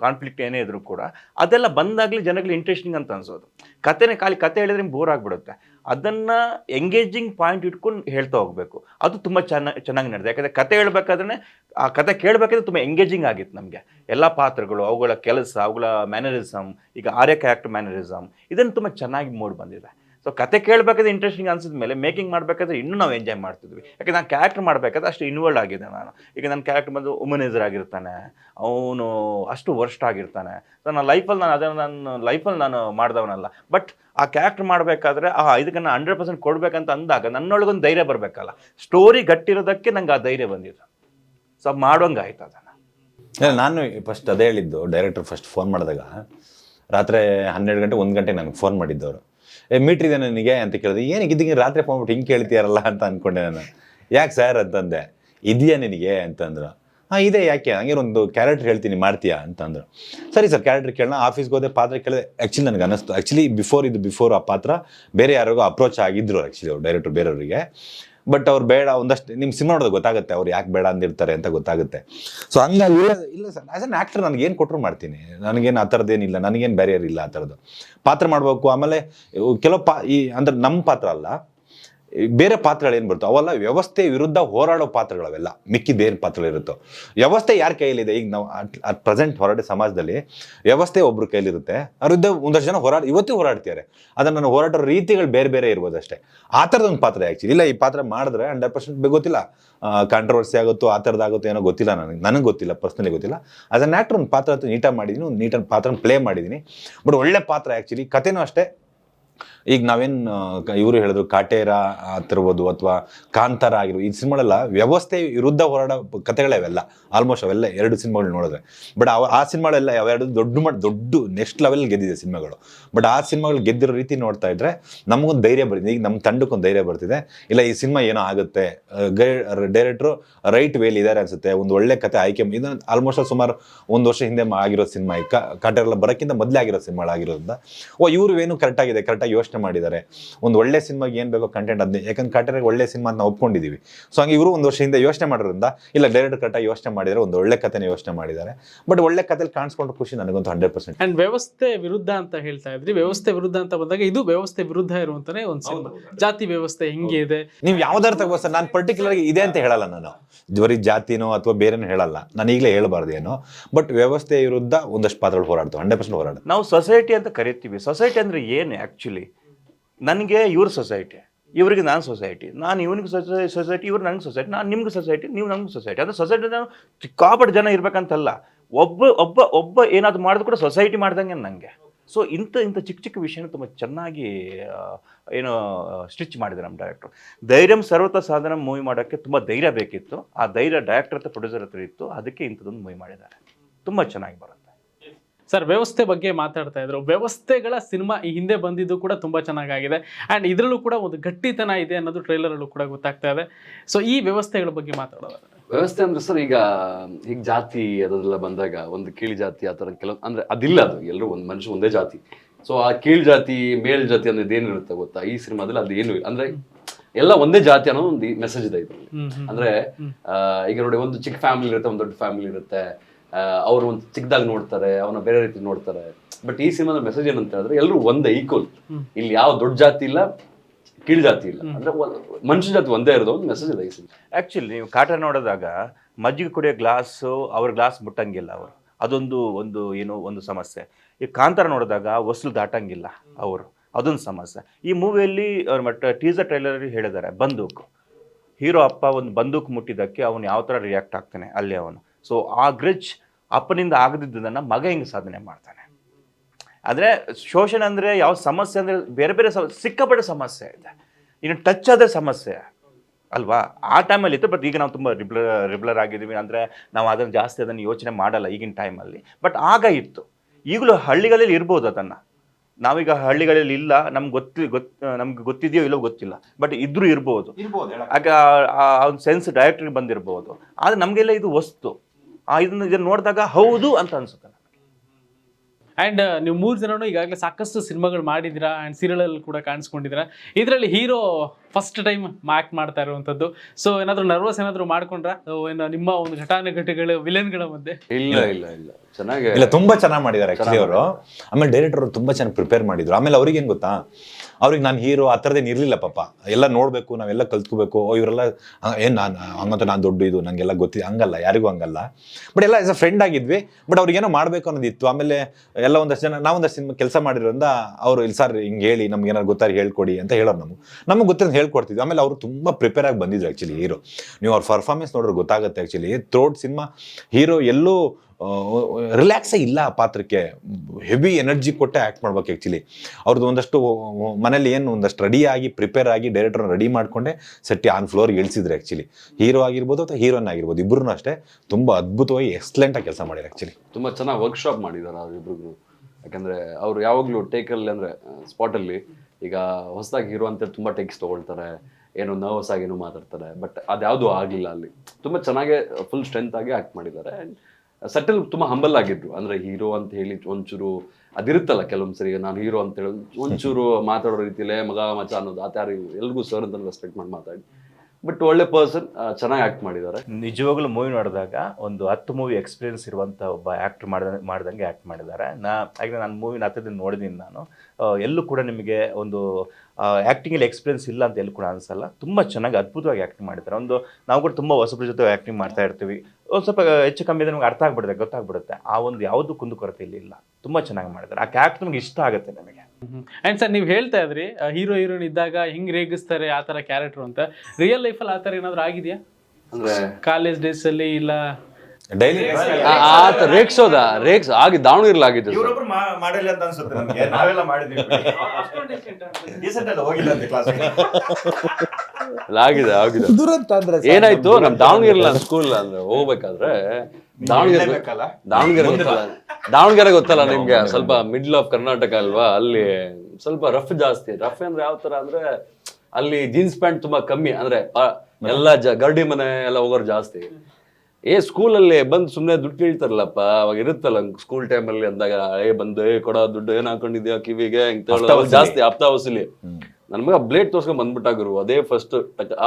ಕಾನ್ಫ್ಲಿಕ್ಟ್ ಏನೇ ಇದ್ರೂ ಕೂಡ, ಅದೆಲ್ಲ ಬಂದಾಗಲಿ ಜನಗಳಿಗೆ ಇಂಟ್ರೆಸ್ಟಿಂಗ್ ಅಂತ ಅನ್ಸೋದು. ಕತೆನೇ ಖಾಲಿ ಕತೆ ಹೇಳಿದ್ರೆ ಬೋರ್ ಆಗಿಬಿಡುತ್ತೆ. ಅದನ್ನು ಎಂಗೇಜಿಂಗ್ ಪಾಯಿಂಟ್ ಇಟ್ಕೊಂಡು ಹೇಳ್ತಾ ಹೋಗಬೇಕು. ಅದು ತುಂಬ ಚೆನ್ನಾಗಿ ಚೆನ್ನಾಗಿ ನಡೆದಿದೆ. ಯಾಕಂದರೆ ಕತೆ ಹೇಳಬೇಕಾದ್ರೆ ಆ ಕತೆ ಕೇಳಬೇಕಾದ್ರೆ ತುಂಬ ಎಂಗೇಜಿಂಗ್ ಆಗಿತ್ತು ನಮಗೆ. ಎಲ್ಲ ಪಾತ್ರಗಳು, ಅವುಗಳ ಕೆಲಸ, ಅವುಗಳ ಮ್ಯಾನರಿಸಮ್ ಈಗ ಆರ್ಯ ಕ್ಯಾರೆಕ್ಟರ್ ಮ್ಯಾನರಿಸಮ್ ಇದನ್ನು ತುಂಬ ಚೆನ್ನಾಗಿ ಮೂಡಿ ಬಂದಿದೆ. ಸೊ ಕತೆ ಕೇಳಬೇಕಾದ್ರೆ ಇಂಟ್ರೆಸ್ಟಿಂಗ್ ಅನ್ಸಿದ ಮೇಲೆ ಮೇಕಿಂಗ್ ಮಾಡಬೇಕಾದ್ರೆ ಇನ್ನೂ ನಾವು ಎಂಜಾಯ್ ಮಾಡ್ತಿದ್ವಿ. ಯಾಕೆ ನಾನು ಕ್ಯಾರೆಕ್ಟರ್ ಮಾಡಬೇಕಾದ್ರೆ ಅಷ್ಟು ಇನ್ವಾಲ್ವ್ ಆಗಿದೆ ನಾನು. ಈಗ ನನ್ನ ಕ್ಯಾರೆಕ್ಟರ್ ಬಂದು ಉಮನೇಜರ್ ಆಗಿರ್ತಾನೆ. ಅವನು ಅಷ್ಟು ವರ್ಷ್ಟ್ ಆಗಿರ್ತಾನೆ. ಸೊ ನನ್ನ ಲೈಫಲ್ಲಿ ನಾನು ಅದನ್ನು ನನ್ನ ಲೈಫಲ್ಲಿ ನಾನು ಮಾಡಿದವನಲ್ಲ. ಬಟ್ ಆ ಕ್ಯಾರೆಕ್ಟರ್ ಮಾಡಬೇಕಾದ್ರೆ, ಆ ಇದಕ್ಕೆ ಹಂಡ್ರೆಡ್ ಪರ್ಸೆಂಟ್ ಕೊಡಬೇಕಂತ ಅಂದಾಗ ನನ್ನೊಳಗೊಂದು ಧೈರ್ಯ ಬರಬೇಕಲ್ಲ. ಸ್ಟೋರಿ ಗಟ್ಟಿರೋದಕ್ಕೆ ನಂಗೆ ಆ ಧೈರ್ಯ ಬಂದಿದೆ. ಸೊ ಮಾಡೋಂಗಾಯ್ತು ಅದನ್ನು. ನಾನು ಫಸ್ಟ್ ಅದೇ ಹೇಳಿದ್ದು. ಡೈರೆಕ್ಟರ್ ಫಸ್ಟ್ ಫೋನ್ ಮಾಡಿದಾಗ. ರಾತ್ರಿ ಹನ್ನೆರಡು ಗಂಟೆ, ಒಂದು ಗಂಟೆ ನನಗೆ ಫೋನ್ ಮಾಡಿದ್ದವರು. ಮೀಟ್ರ್ ಇದೆ ನನಗೆ ಅಂತ ಕೇಳಿದೆ. ಏನಕ್ಕೆ ಇದ್ದಕ್ಕೆ ರಾತ್ರಿ ಫೋನ್ ಬಿಟ್ಟು ಹಿಂಗೆ ಕೇಳ್ತೀಯಾರಲ್ಲ ಅಂತ ಅಂದ್ಕೊಂಡೆ ನಾನು. ಯಾಕೆ ಸರ್ ಅಂತಂದೆ ಇದೆಯಾ ನಿನಗೆ ಅಂತಂದ್ರು. ಹಾಂ, ಇದೆ ಯಾಕೆ? ಹಂಗೆ ಒಂದು ಕ್ಯಾರೆಕ್ಟರ್ ಹೇಳ್ತೀನಿ, ಮಾಡ್ತೀಯಾ ಅಂತಂದ್ರು. ಸರಿ ಸರ್ ಕ್ಯಾರೆಕ್ಟರ್ ಕೇಳೋಣ. ಆಫೀಸ್ಗೆ ಹೋದೆ, ಪಾತ್ರ ಕೇಳಿದೆ. ಆ್ಯಕ್ಚುಲಿ ನನಗೆ ಅನ್ನಿಸ್ತು ಆ್ಯಕ್ಚುಲಿ ಬಿಫೋರ್ ಇದು ಬಿಫೋರ್ ಆ ಪಾತ್ರ, ಬೇರೆ ಯಾರಿಗೋ ಅಪ್ರೋಚ್ ಆಗಿದ್ರು ಆ್ಯಕ್ಚುಲಿ ಅವ್ರು ಡೈರೆಕ್ಟ್ರು ಬೇರೆಯವರಿಗೆ. ಬಟ್ ಅವ್ರು ಬೇಡ ಒಂದಷ್ಟು ನಿಮ್ಮ ಸಿನಿಮಾ ನೋಡೋದು ಗೊತ್ತಾಗುತ್ತೆ ಅವ್ರು ಯಾಕೆ ಬೇಡ ಅಂದಿರ್ತಾರೆ ಅಂತ ಗೊತ್ತಾಗುತ್ತೆ. ಸೊ ಹಂಗಾಗಿ ಇಲ್ಲ ಇಲ್ಲ ಸರ್ ಆ್ಯಸ್ ಅನ್ ಆ್ಯಕ್ಟರ್ ನನಗೆ ಏನು ಕೊಟ್ಟರು ಮಾಡ್ತೀನಿ. ನನಗೇನು ಆ ಥರದ್ದೇನಿಲ್ಲ ನನಗೇನು ಬ್ಯಾರಿಯರ್ ಇಲ್ಲ ಆ ಥರದ್ದು. ಪಾತ್ರ ಮಾಡಬೇಕು, ಆಮೇಲೆ, ಕೆಲವು ಪಾ, ಈ, ಅಂದ್ರೆ ನಮ್ಮ ಪಾತ್ರ ಅಲ್ಲ ಬೇರೆ ಪಾತ್ರಗಳು ಏನು ಬರ್ತವೆ? ಅವೆಲ್ಲ ವ್ಯವಸ್ಥೆ ವಿರುದ್ಧ ಹೋರಾಡೋ ಪಾತ್ರಗಳವೆಲ್ಲ ಮಿಕ್ಕಿದ ಏನು ಪಾತ್ರಗಳಿರುತ್ತೋ ವ್ಯವಸ್ಥೆ ಯಾರ ಕೈಯಲ್ಲಿದೆ? ಈಗ ನಾವು ಅಟ್ ಪ್ರೆಸೆಂಟ್ ಹೊರಡೆ ಸಮಾಜದಲ್ಲಿ ವ್ಯವಸ್ಥೆ ಒಬ್ರ ಕೈಲಿರುತ್ತೆ ಅವರಿದ್ದ ಒಂದಷ್ಟು ಜನ ಹೋರಾಡ, ಇವತ್ತೂ ಹೋರಾಡ್ತಿದ್ದಾರೆ. ಅದನ್ನು ನಾನು ಹೋರಾಟೋ ರೀತಿಗಳು ಬೇರೆ ಬೇರೆ ಇರ್ಬೋದು ಅಷ್ಟೇ. ಆ ಥರದೊಂದು ಪಾತ್ರ ಆ್ಯಕ್ಚುಲಿ ಇಲ್ಲ, ಈ ಪಾತ್ರ ಮಾಡಿದ್ರೆ ಹಂಡ್ರೆಡ್ ಪರ್ಸೆಂಟ್ ಗೊತ್ತಿಲ್ಲ. ಕಾಂಟ್ರವರ್ಸಿ ಆಗುತ್ತೋ, ಆ ಥರದಾಗುತ್ತೋ ಏನೋ ಗೊತ್ತಿಲ್ಲ ನನಗೆ. ನನಗೆ ಗೊತ್ತಿಲ್ಲ ಪರ್ಸ್ನಲಿ ಗೊತ್ತಿಲ್ಲ. ಆಸ್ ಅನ್ ಆ್ಯಕ್ಟರ್ ಒಂದು ಪಾತ್ರ ಅಂತೂ ನೀಟಾಗಿ ಮಾಡಿದ್ದೀನಿ ಒಂದು ನೀಟಾಗಿ ಪಾತ್ರ ಪ್ಲೇ ಮಾಡಿದ್ದೀನಿ ಬಟ್ ಒಳ್ಳೆ ಪಾತ್ರ ಆ್ಯಕ್ಚುಲಿ ಕಥೆನೂ ಅಷ್ಟೇ. ಈಗ ನಾವೇನು ಇವರು ಹೇಳಿದ್ರು ಕಾಟೇರ ಆಗಿರ್ಬೋದು ಅಥವಾ ಕಾಂತಾರ ಆಗಿರ್ಬೋದು, ಈ ಸಿನಿಮಾಗಳೆಲ್ಲ ವ್ಯವಸ್ಥೆ ವಿರುದ್ಧ ಹೋರಾಡ ಕಥೆಗಳೇ ಅವೆಲ್ಲ. ಆಲ್ಮೋಸ್ಟ್ ಅವೆಲ್ಲ ಎರಡು ಸಿನಿಮಾಗಳು ನೋಡಿದ್ರೆ. ಬಟ್ ಆ ಸಿನಿಮಾಗಳೆಲ್ಲ ಯಾವ್ಯಾರು ದೊಡ್ಡ ಮಟ್ಟ, ದೊಡ್ಡ ನೆಕ್ಸ್ಟ್ ಲೆವೆಲ್ ಗೆದ್ದಿದೆ ಸಿನಿಮಾಗಳು. ಬಟ್ ಆ ಸಿನಿಮಾಗಳು ಗೆದ್ದಿರೋ ರೀತಿ ನೋಡ್ತಾ ಇದ್ರೆ ನಮಗೊಂದು ಧೈರ್ಯ ಬರ್ತಿದೆ. ಈಗ ನಮ್ಮ ತಂಡಕ್ಕೊಂದು ಧೈರ್ಯ ಬರ್ತಿದೆ. ಇಲ್ಲ, ಈ ಸಿನಿಮಾ ಏನೋ ಆಗುತ್ತೆ. ಡೈರೆಕ್ಟ್ರು ರೈಟ್ ವೇಲ್ ಇದ್ದಾರೆ ಅನ್ಸುತ್ತೆ. ಒಂದು ಒಳ್ಳೆ ಕತೆ ಆಯ್ಕೆ ಇದು ಆಲ್ಮೋಸ್ಟ್ ಸುಮಾರು ಒಂದು ವರ್ಷ ಹಿಂದೆ ಆಗಿರೋ ಸಿನಿಮಾ ಕಾಟೇರೆಲ್ಲ ಬರೋಕ್ಕಿಂತ ಮೊದಲೇ ಆಗಿರೋ ಸಿನಿಮಾಗಳಾಗಿರೋದ್ರಿಂದ. ಓ, ಇವರು ಏನು ಕರೆಕ್ಟ್ ಆಗಿದೆ ಕರೆಕ್ಟಾಗಿ ಯೋಚನೆ ಮಾಡಿದ್ದಾರೆ. ಒಂದು ಒಳ್ಳೆ ಸಿನಿಮಾಗೆ ಏನು ಬೇಕೋ ಕಂಟೆಂಟ್ ಅದನ್ನೇ ಯಾಕಂದ್ರೆ ಕಟ್ಟರೆ ಒಳ್ಳೆ ಸಿನಿಮಾ ಅಂತ ನಾವು ಒಪ್ಕೊಂಡಿದ್ದೀವಿ ಸೊ ಹಂಗೆ ಇವರು ಒಂದು ವರ್ಷದಿಂದ ಹಿಂದೆ ಯೋಚನೆ ಮಾಡೋದ್ರಿಂದ ಇಲ್ಲ ಡೈರೆಕ್ಟ್ ಕರೆಕ್ಟಾಗಿ ಯೋಚನೆ ಮಾಡಿದರೆ ಒಂದು ಒಳ್ಳೆ ಕಥೆನ ಯೋಚನೆ ಮಾಡಿದ್ದಾರೆ. ಬಟ್ ಒಳ್ಳೆ ಕಥೆಲಿ ಕಾಣಿಸ್ಕೊಂಡು ಖುಷಿ ನನಗಂತೂ ಹಂಡ್ರೆಡ್ ಪರ್ಸೆಂಟ್ ಅಂಡ್ ವ್ಯವಸ್ಥೆ ವಿರುದ್ಧ ಅಂತ ಹೇಳ್ತಾ ಇದ್ರಿ. ವ್ಯವಸ್ಥೆ ವಿರುದ್ಧ ಅಂತ ಬಂದಾಗ ಇದು ವ್ಯವಸ್ಥೆ ವಿರುದ್ಧ ಇರುವಂತಾನೆ ಒಂದು ಸಿನಿಮಾ. ಜಾತಿ ವ್ಯವಸ್ಥೆ ಹಿಂಗೆ ಇದೆ? ನೀವು ಯಾವ್ದಾರು ತಗೋ ಸರ್ ನಾನು ಪರ್ಟಿಕ್ಯುಲರ್ ಇದೆ ಅಂತ ಹೇಳಲ್ಲ ನಾನು. ಜ್ವರಿ ಜಾತಿನೋ ಅಥವಾ ಬೇರೆನೋ ಹೇಳಲ್ಲ. ನಾನು ಈಗಲೇ ಹೇಳಬಾರ್ದು ಏನೋ. ಬಟ್ ವ್ಯವಸ್ಥೆ ವಿರುದ್ಧ ಒಂದಷ್ಟು ಪಾತ್ರಗಳು ಹೋರಾಡ್ತು ಹಂಡ್ರೆಡ್ ಪರ್ಸೆಂಟ್ ಹೋರಾಡ್ತಾರೆ ನಾವು ಸೊಸೈಟಿ ಅಂತ ಕರಿತೀವಿ. ಸೊಸೈಟಿ ಅಂದ್ರೆ ಏನು ಆ್ಯಕ್ಚುಲಿ ನನಗೆ ಇವ್ರ ಸೊಸೈಟಿ ಇವರಿಗೆ ನಾನು ಸೊಸೈಟಿ ನಾನು ಇವನಿಗೆ ಸೊಸೈಟಿ ಇವ್ರು ನನಗೆ ಸೊಸೈಟಿ ನಾನು ನಿಮ್ಗೆ ಸೊಸೈಟಿ ನೀವು ನಂಗೆ ಸೊಸೈಟಿ ಅಂದರೆ ಸೊಸೈಟಿ ನಾನು ಜನ ಇರಬೇಕಂತಲ್ಲ. ಒಬ್ಬ ಒಬ್ಬ ಒಬ್ಬ ಏನಾದರೂ ಮಾಡಿದ್ರು ಕೂಡ ಸೊಸೈಟಿ ಮಾಡ್ದಂಗೆ ನನಗೆ ಸೊ ಇಂಥ ಇಂಥ ಚಿಕ್ಕ ಚಿಕ್ಕ ವಿಷಯನ ತುಂಬ ಚೆನ್ನಾಗಿ ಏನು ಸ್ಟಿಚ್ ಮಾಡಿದೆ ನಮ್ಮ ಡೈರೆಕ್ಟ್ರು ಧೈರ್ಯಂ ಸರ್ವತ ಸಾಧನ ಮೂವಿ ಮಾಡೋಕ್ಕೆ ತುಂಬ ಧೈರ್ಯ ಬೇಕಿತ್ತು. ಆ ಧೈರ್ಯ ಡೈರೆಕ್ಟರ್ ಹತ್ರ ಪ್ರೊಡ್ಯೂಸರ್ ಹತ್ರ ಇತ್ತು. ಅದಕ್ಕೆ ಇಂಥದ್ದೊಂದು ಮೂವಿ ಮಾಡಿದ್ದಾರೆ. ತುಂಬ ಚೆನ್ನಾಗಿ ಬರುತ್ತೆ. ಸರ್ ವ್ಯವಸ್ಥೆ ಬಗ್ಗೆ ಮಾತಾಡ್ತಾ ಇದ್ರು. ವ್ಯವಸ್ಥೆಗಳ ಸಿನಿಮಾ ಈ ಹಿಂದೆ ಬಂದಿದ್ದು ಕೂಡ ತುಂಬಾ ಚೆನ್ನಾಗಾಗಿದೆ. ಅಂಡ್ ಇದರಲ್ಲೂ ಕೂಡ ಒಂದು ಗಟ್ಟಿತನ ಇದೆ ಅನ್ನೋದು ಟ್ರೈಲರ್ ಅಲ್ಲೂ ಕೂಡ ಗೊತ್ತಾಗ್ತಾ ಇದೆ. ಸೊ ಈ ವ್ಯವಸ್ಥೆಗಳ ಬಗ್ಗೆ ಮಾತಾಡೋದು ವ್ಯವಸ್ಥೆ ಅಂದ್ರೆ ಸರ್ ಈಗ ಈಗ ಜಾತಿ ಅದೆಲ್ಲ ಬಂದಾಗ ಒಂದು ಕೀಳು ಜಾತಿ ಆ ಥರ ಕೆಲವು ಅಂದ್ರೆ ಅದಿಲ್ಲ ಅದು. ಎಲ್ಲರೂ ಒಂದು ಮನುಷ್ಯ ಒಂದೇ ಜಾತಿ. ಸೊ ಆ ಕೀಳು ಜಾತಿ ಮೇಲ್ ಜಾತಿ ಅನ್ನೋದು ಏನಿರುತ್ತೆ ಗೊತ್ತಾ? ಈ ಸಿನಿಮಾದಲ್ಲಿ ಅದು ಏನು ಇಲ್ಲ. ಅಂದ್ರೆ ಎಲ್ಲ ಒಂದೇ ಜಾತಿ ಅನ್ನೋ ಒಂದು ಮೆಸೇಜ್ ಇದೆ ಇದರಲ್ಲಿ. ಅಂದ್ರೆ ಈಗ ನೋಡಿ ಒಂದು ಚಿಕ್ಕ ಫ್ಯಾಮಿಲಿ ಇರುತ್ತೆ ಒಂದು ದೊಡ್ಡ ಫ್ಯಾಮಿಲಿ ಇರುತ್ತೆ. ಅವ್ರು ಒಂದು ಚಿಕ್ಕದಾಗಿ ನೋಡ್ತಾರೆ ಅವನ ಬೇರೆ ರೀತಿ ನೋಡ್ತಾರೆ. ಬಟ್ ಈ ಸಿನಿಮಾದ ಮೆಸೇಜ್ ಏನಂತ ಹೇಳಿದ್ರೆ ಎಲ್ಲರೂ ಒಂದೇ ಈಕ್ವಲ್ ಇಲ್ಲಿ ಯಾವ ದೊಡ್ಡ ಜಾತಿ ಇಲ್ಲ ಕೀಳು ಜಾತಿ ಇಲ್ಲ. ಅಂದ್ರೆ ಒಂದ್- ಮನುಷ್ಯ ಜಾತಿ ಒಂದೇ ಇರೋದು ಒಂದು ಮೆಸೇಜ್ ಇದೆ ಈ ಸಿನಿಮಾ ಆ್ಯಕ್ಚುಲಿ ನೀವು ಕಾಟ ನೋಡಿದಾಗ ಮಜ್ಜಿಗೆ ಕುಡಿಯೋ ಗ್ಲಾಸು ಅವ್ರ ಗ್ಲಾಸ್ ಮುಟ್ಟಂಗಿಲ್ಲ ಅವರು. ಅದೊಂದು ಒಂದು ಏನು ಒಂದು ಸಮಸ್ಯೆ. ಈ ಕಾಂತಾರ ನೋಡಿದಾಗ ವಸ್ಲು ದಾಟಂಗಿಲ್ಲ ಅವರು. ಅದೊಂದು ಸಮಸ್ಯೆ. ಈ ಮೂವಿಯಲ್ಲಿ ಅವ್ರ ಮಟ್ಟ ಟೀಸರ್ ಟ್ರೈಲರ್ ಹೇಳಿದ್ದಾರೆ ಬಂದೂಕು. ಹೀರೋ ಅಪ್ಪ ಒಂದು ಬಂದೂಕು ಮುಟ್ಟಿದ್ದಕ್ಕೆ ಅವನು ಯಾವ ಥರ ರಿಯಾಕ್ಟ್ ಆಗ್ತಾನೆ ಅಲ್ಲಿ ಅವನು. ಸೊ ಆ ಗ್ರಿಚ್ ಅಪ್ಪನಿಂದ ಆಗದಿದ್ದನ್ನು ಮಗ ಹಿಂಗೆ ಸಾಧನೆ ಮಾಡ್ತಾನೆ. ಆದರೆ ಶೋಷಣೆ ಅಂದರೆ ಯಾವ ಸಮಸ್ಯೆ ಅಂದರೆ ಬೇರೆ ಬೇರೆ ಸಮ ಸಿಕ್ಕಾಪಟ್ಟೆ ಸಮಸ್ಯೆ ಇದೆ. ಇನ್ನು ಟಚ್ ಆದರೆ ಸಮಸ್ಯೆ ಅಲ್ವಾ? ಆ ಟೈಮಲ್ಲಿ ಇತ್ತು ಬಟ್ ಈಗ ನಾವು ತುಂಬ ರಿಬ್ಲರ್ ರಿಬ್ಲರ್ ಆಗಿದ್ದೀವಿ. ಅಂದರೆ ನಾವು ಅದನ್ನು ಜಾಸ್ತಿ ಅದನ್ನು ಯೋಚನೆ ಮಾಡಲ್ಲ ಈಗಿನ ಟೈಮಲ್ಲಿ ಬಟ್ ಆಗ ಇತ್ತು. ಈಗಲೂ ಹಳ್ಳಿಗಳಲ್ಲಿ ಇರ್ಬೋದು ಅದನ್ನು. ನಾವೀಗ ಹಳ್ಳಿಗಳಲ್ಲಿ ಇಲ್ಲ ನಮ್ಗೆ ಗೊತ್ತಿ ಗೊತ್ ನಮ್ಗೆ ಗೊತ್ತಿದೆಯೋ ಇಲ್ಲೋ ಗೊತ್ತಿಲ್ಲ. ಬಟ್ ಇದ್ರೂ ಇರ್ಬೋದು. ಆಗ ಆ ಒಂದು ಸೆನ್ಸ್ ಡೈರೆಕ್ಟ್ರಿಗೆ ಬಂದಿರ್ಬೋದು. ಆದರೆ ನಮಗೆಲ್ಲ ಇದು ವಸ್ತು. ಇದನ್ನ ಇದನ್ನು ನೋಡಿದಾಗ ಹೌದು ಅಂತ ಅನ್ಸುತ್ತೆ ಆ್ಯಂಡ್ ಅಂಡ್ ನೀವು ಮೂರು ಜನನು ಈಗಾಗಲೇ ಸಾಕಷ್ಟು ಸಿನಿಮಾಗಳು ಮಾಡಿದ್ದೀರಾ ಅಂಡ್ ಸೀರಿಯಲ್ ಅಲ್ಲಿ ಕೂಡ ಕಾಣಿಸ್ಕೊಂಡಿದ್ದೀರಾ. ಇದರಲ್ಲಿ ಹೀರೋ ಫಸ್ಟ್ ಟೈಮ್ ಮ್ಯಾಕ್ ಮಾಡ್ತಾ ಇರುವಂಥದ್ದು ಸೊ ಏನಾದ್ರು ನರ್ವಸ್ ಏನಾದ್ರು ಮಾಡ್ಕೊಂಡ್ರಾ? ಏನು ನಿಮ್ಮ ಒಂದು ಘಟಾನುಘಟಿಗಳು ವಿಲನ್ಗಳ ಮಧ್ಯೆ? ಇಲ್ಲ ಇಲ್ಲ ಇಲ್ಲ. ಚೆನ್ನಾಗಿ ಇಲ್ಲ ತುಂಬಾ ಚೆನ್ನಾಗಿ ಮಾಡಿದ್ದಾರೆ ಆಕ್ಚುಲಿ ಅವರು. ಆಮೇಲೆ ಡೈರೆಕ್ಟರ್ ಅವರು ತುಂಬಾ ಚೆನ್ನಾಗಿ ಪ್ರಿಪೇರ್ ಮಾಡಿದ್ರು. ಆಮೇಲೆ ಅವ್ರಿಗೆ ಏನ್ ಗೊತ್ತಾ? ಅವ್ರಿಗೆ ನಾನು ಹೀರೋ ಆ ಥರದೇನು ಇರಲಿಲ್ಲ ಪಾಪ. ಎಲ್ಲ ನೋಡಬೇಕು ನಾವೆಲ್ಲ ಕಲ್ತ್ಕೋಬೇಕು. ಓ ಇವರೆಲ್ಲ ಏನು ನಾನು ಹಂಗಂತ ನಾನು ದೊಡ್ಡ ಇದು ನನಗೆಲ್ಲ ಗೊತ್ತಿದೆ ಹಂಗಲ್ಲ ಯಾರಿಗೂ ಹಂಗಲ್ಲ. ಬಟ್ ಎಲ್ಲ ಆಸ್ ಅ ಫ್ರೆಂಡ್ ಆಗಿದ್ವಿ. ಬಟ್ ಅವ್ರಿಗೇನೋ ಮಾಡಬೇಕು ಅನ್ನೋದಿತ್ತು. ಆಮೇಲೆ ಎಲ್ಲ ಒಂದಷ್ಟು ಜನ ನಾವೊಂದಷ್ಟು ಸಿನಿಮಾ ಕೆಲಸ ಮಾಡಿರೋದ್ರಿಂದ ಅವರು ಇಲ್ಲಿ ಸರ್ ಹಿಂಗೆ ಹೇಳಿ ನಮ್ಗೆ ಏನಾದ್ರು ಗೊತ್ತಾಗಿ ಹೇಳ್ಕೊಡಿ ಅಂತ ಹೇಳೋರು ನಮಗೆ. ನಮಗೆ ಗೊತ್ತಿರೋದು ಹೇಳ್ಕೊಡ್ತಿದ್ವಿ. ಆಮೇಲೆ ಅವರು ತುಂಬ ಪ್ರಿಪೇರ್ ಆಗಿ ಬಂದಿದ್ರು ಆ್ಯಕ್ಚುಲಿ ಹೀರೋ ನೀವು ಅವ್ರ ಪರ್ಫಾರ್ಮೆನ್ಸ್ ನೋಡಿದ್ರೆ ಗೊತ್ತಾಗುತ್ತೆ ಆ್ಯಕ್ಚುಲಿ ಥ್ರೋಟ್ ಸಿನಿಮಾ ಹೀರೋ ಎಲ್ಲೂ ರಿಲ್ಯಾಕ್ಸೇ ಇಲ್ಲ ಆ ಪಾತ್ರಕ್ಕೆ. ಹೆವಿ ಎನರ್ಜಿ ಕೊಟ್ಟೆ ಆ್ಯಕ್ಟ್ ಮಾಡ್ಬೇಕು ಆ್ಯಕ್ಚುಲಿ ಅವ್ರದ್ದು ಒಂದಷ್ಟು ಮನೇಲಿ ಏನು, ಒಂದಷ್ಟು ರೆಡಿ ಆಗಿ ಪ್ರಿಪೇರ್ ಆಗಿ ಡೈರೆಕ್ಟ್ರನ್ನ ರೆಡಿ ಮಾಡಿಕೊಂಡೆ ಸೆಟ್ಟಿ ಆನ್ ಫ್ಲೋರ್ಗೆ ಇಳಿಸಿದ್ರು ಆ್ಯಕ್ಚುಲಿ ಹೀರೋ ಆಗಿರ್ಬೋದು ಅಥವಾ ಹೀರೋನ್ ಆಗಿರ್ಬೋದು ಇಬ್ಬರೂ ಅಷ್ಟೇ ತುಂಬ ಅದ್ಭುತವಾಗಿ ಎಕ್ಸಲೆಂಟಾಗಿ ಕೆಲಸ ಮಾಡಿದ್ರು ಆ್ಯಕ್ಚುಲಿ ತುಂಬ ಚೆನ್ನಾಗಿ ವರ್ಕ್ಶಾಪ್ ಮಾಡಿದ್ದಾರೆ ಅವ್ರಿಬ್ರಿಗೂ ಯಾಕಂದರೆ ಅವರು ಯಾವಾಗಲೂ ಟೇಕಲ್ಲಿ ಅಂದರೆ ಸ್ಪಾಟಲ್ಲಿ ಈಗ ಹೊಸದಾಗಿ ಹೀರೋ ಅಂತ ತುಂಬ ಟೇಕ್ಸ್ ತೊಗೊಳ್ತಾರೆ, ಏನೋ ನರ್ವಸ್ ಆಗಿ ಏನೋ ಮಾತಾಡ್ತಾರೆ ಬಟ್ ಅದ್ಯಾವುದು ಆಗಲಿಲ್ಲ ಅಲ್ಲಿ. ತುಂಬ ಚೆನ್ನಾಗೇ ಫುಲ್ ಸ್ಟ್ರೆಂತ್ ಆಗಿ ಆ್ಯಕ್ಟ್ ಮಾಡಿದ್ದಾರೆ. ಸೆಟಲ್ ತುಂಬಾ ಹಂಬಲ್ ಆಗಿದ್ರು. ಅಂದ್ರೆ ಹೀರೋ ಅಂತ ಹೇಳಿ ಒಂಚೂರು ಅದಿರುತ್ತಲ್ಲ ಕೆಲವೊಂದು ಸರಿ, ನಾನು ಹೀರೋ ಅಂತ ಹೇಳಿ ಒಂಚೂರು ಮಾತಾಡೋ ರೀತಿಲೇ ಮಗ ಮಚ ಅನ್ನೋದು ಆ ಥರ ಎಲ್ರಿಗೂ ಸರ್ ಅಂತ ರೆಸ್ಪೆಕ್ಟ್ ಮಾಡಿ ಮಾತಾಡಿ. ಬಟ್ ಒಳ್ಳೆ ಪರ್ಸನ್ ಚೆನ್ನಾಗಿ ಆಕ್ಟ್ ಮಾಡಿದ್ದಾರೆ. ನಿಜವಾಗ್ಲೂ ಮೂವಿ ನೋಡಿದಾಗ ಒಂದು ಹತ್ತು ಮೂವಿ ಎಕ್ಸ್ಪೀರಿಯನ್ಸ್ ಇರುವಂಥ ಒಬ್ಬ ಆ್ಯಕ್ಟ್ರ್ ಮಾಡ್ದ, ಮಾಡ್ದಂಗೆ ಆ್ಯಕ್ಟ್ ಮಾಡಿದ್ದಾರೆ. ನಾ ಹಾಗೆ ನಾನು ಮೂವಿನ ಹತ್ತಿರದಿಂದ ನೋಡಿದ್ದೀನಿ ನಾನು. ಎಲ್ಲೂ ಕೂಡ ನಿಮಗೆ ಒಂದು ಆ್ಯಕ್ಟಿಂಗಲ್ಲಿ ಎಕ್ಸ್ಪೀರಿಯನ್ಸ್ ಇಲ್ಲ ಅಂತ ಎಲ್ಲೂ ಕೂಡ ಅನಿಸಲ್ಲ. ತುಂಬ ಚೆನ್ನಾಗಿ ಅದ್ಭುತವಾಗಿ ಆ್ಯಕ್ಟಿಂಗ್ ಮಾಡಿದ್ದಾರೆ. ಒಂದು, ನಾವು ಕೂಡ ತುಂಬ ಹೊಸಬ್ರ ಜೊತೆ ಆ್ಯಕ್ಟಿಂಗ್ ಮಾಡ್ತಾ ಇರ್ತೀವಿ. ಒಂದು ಸ್ವಲ್ಪ ಹೆಚ್ಚು ಕಮ್ಮಿ ನಮ್ಗೆ ಅರ್ಥ ಆಗ್ಬಿಡುತ್ತೆ, ಗೊತ್ತಾಗ್ಬಿಡುತ್ತೆ. ಆ ಒಂದು ಯಾವುದು ಕುಂದುಕೊರತೆ ಇಲ್ಲಿ ಇಲ್ಲ. ತುಂಬ ಚೆನ್ನಾಗಿ ಮಾಡಿದ್ದಾರೆ. ಆ ಕ್ಯಾರೆಕ್ಟರ್ ನಮ್ಗೆ ಇಷ್ಟ ಆಗುತ್ತೆ ನಮಗೆ. ಅಂಡ್ ಸರ್ ನೀವು ಹೇಳ್ತಾ ಇದ್ರಿ ಹೀರೋ ಹೀರೋಯಿನ್ ಇದ್ದಾಗ ಹಿಂಗ್ ರೇಗಿಸ್ತಾರೆ ಆ ತರ ಕ್ಯಾರೆಕ್ಟರ್ ಅಂತ. ರಿಯಲ್ ಲೈಫಲ್ಲಿ ಆ ತರ ಏನಾದ್ರು ಆಗಿದೆಯಾ? ಅಂದ್ರೆ ಕಾಲೇಜ್ ಡೇಸ್ ಅಲ್ಲಿ ಇಲ್ಲ? ಡೈಲಿ ಆ- ಆತ ರೇಕ್ಸೋದ ರೇಕ್ಸ್ ಆಗಿ ದಾವಣಗೆರೆಲಿ ಆಗಿದ್ದು. ಮಾಡಿಲ್ಲ ಅಂತ ಅನ್ಸುತ್ತೆ ನಮಗೆ. ನಾವೆಲ್ಲ ಮಾಡಿದ್ವಿ ರೀಸೆಂಟ್ ಎಲ್ಲ ಹೋಗಿಲ್ಲ ಅಂತ ಕ್ಲಾಸ್ ಆಗಿದೆ ಆಗಿದೆ. ದುರಂತ ಅಂದ್ರೆ ಏನಾಯ್ತು? ನಮ್ ದಾವಣಗೆರೆ ನಾನು ಸ್ಕೂಲ್ ಅಂದ್ರೆ ಹೋಗ್ಬೇಕಾದ್ರೆ ದಾವಣಗೆರೆ? ದಾವಣಗೆರೆ ಗೊತ್ತಲ್ಲ. ದಾವಣಗೆರೆ ಗೊತ್ತಲ್ಲ ನಿಮ್ಗೆ? ಸ್ವಲ್ಪ ಮಿಡ್ಲ್ ಆಫ್ ಕರ್ನಾಟಕ ಅಲ್ವಾ? ಅಲ್ಲಿ ಸ್ವಲ್ಪ ರಫ್ ಜಾಸ್ತಿ. ರಫ್ ಅಂದ್ರೆ ಯಾವ ತರ ಅಂದ್ರೆ ಅಲ್ಲಿ ಜೀನ್ಸ್ ಪ್ಯಾಂಟ್ ತುಂಬಾ ಕಮ್ಮಿ. ಅಂದ್ರೆ ಎಲ್ಲಾ ಎಲ್ಲ ಗರ್ಡಿ ಮನೆ ಎಲ್ಲ ಹೋಗೋರು ಜಾಸ್ತಿ. ಏ ಸ್ಕೂಲಲ್ಲಿ ಬಂದು ಸುಮ್ಮನೆ ದುಡ್ಡು ಕೇಳ್ತಾರಲ್ಲಪ್ಪ ಅವಾಗ ಇರುತ್ತಲ್ಲ ಸ್ಕೂಲ್ ಟೈಮಲ್ಲಿ ಅಂದಾಗ ಏ ಬಂದು ಏ ಕೊಡೋ ದುಡ್ಡು ಏನ್ ಹಾಕೊಂಡಿದ್ಯಾ ಕಿವಿಗೆ? ಹಿಂಗ್ ಜಾಸ್ತಿ ಹಪ್ತಾ ವಸೂಲಿ. ನನ್ ಮಗ ಬ್ಲೇಡ್ ತೋರ್ಸ್ಕೊಂಡ್ ಬಂದ್ಬಿಟ್ಟಾಗರು ಅದೇ ಫಸ್ಟ್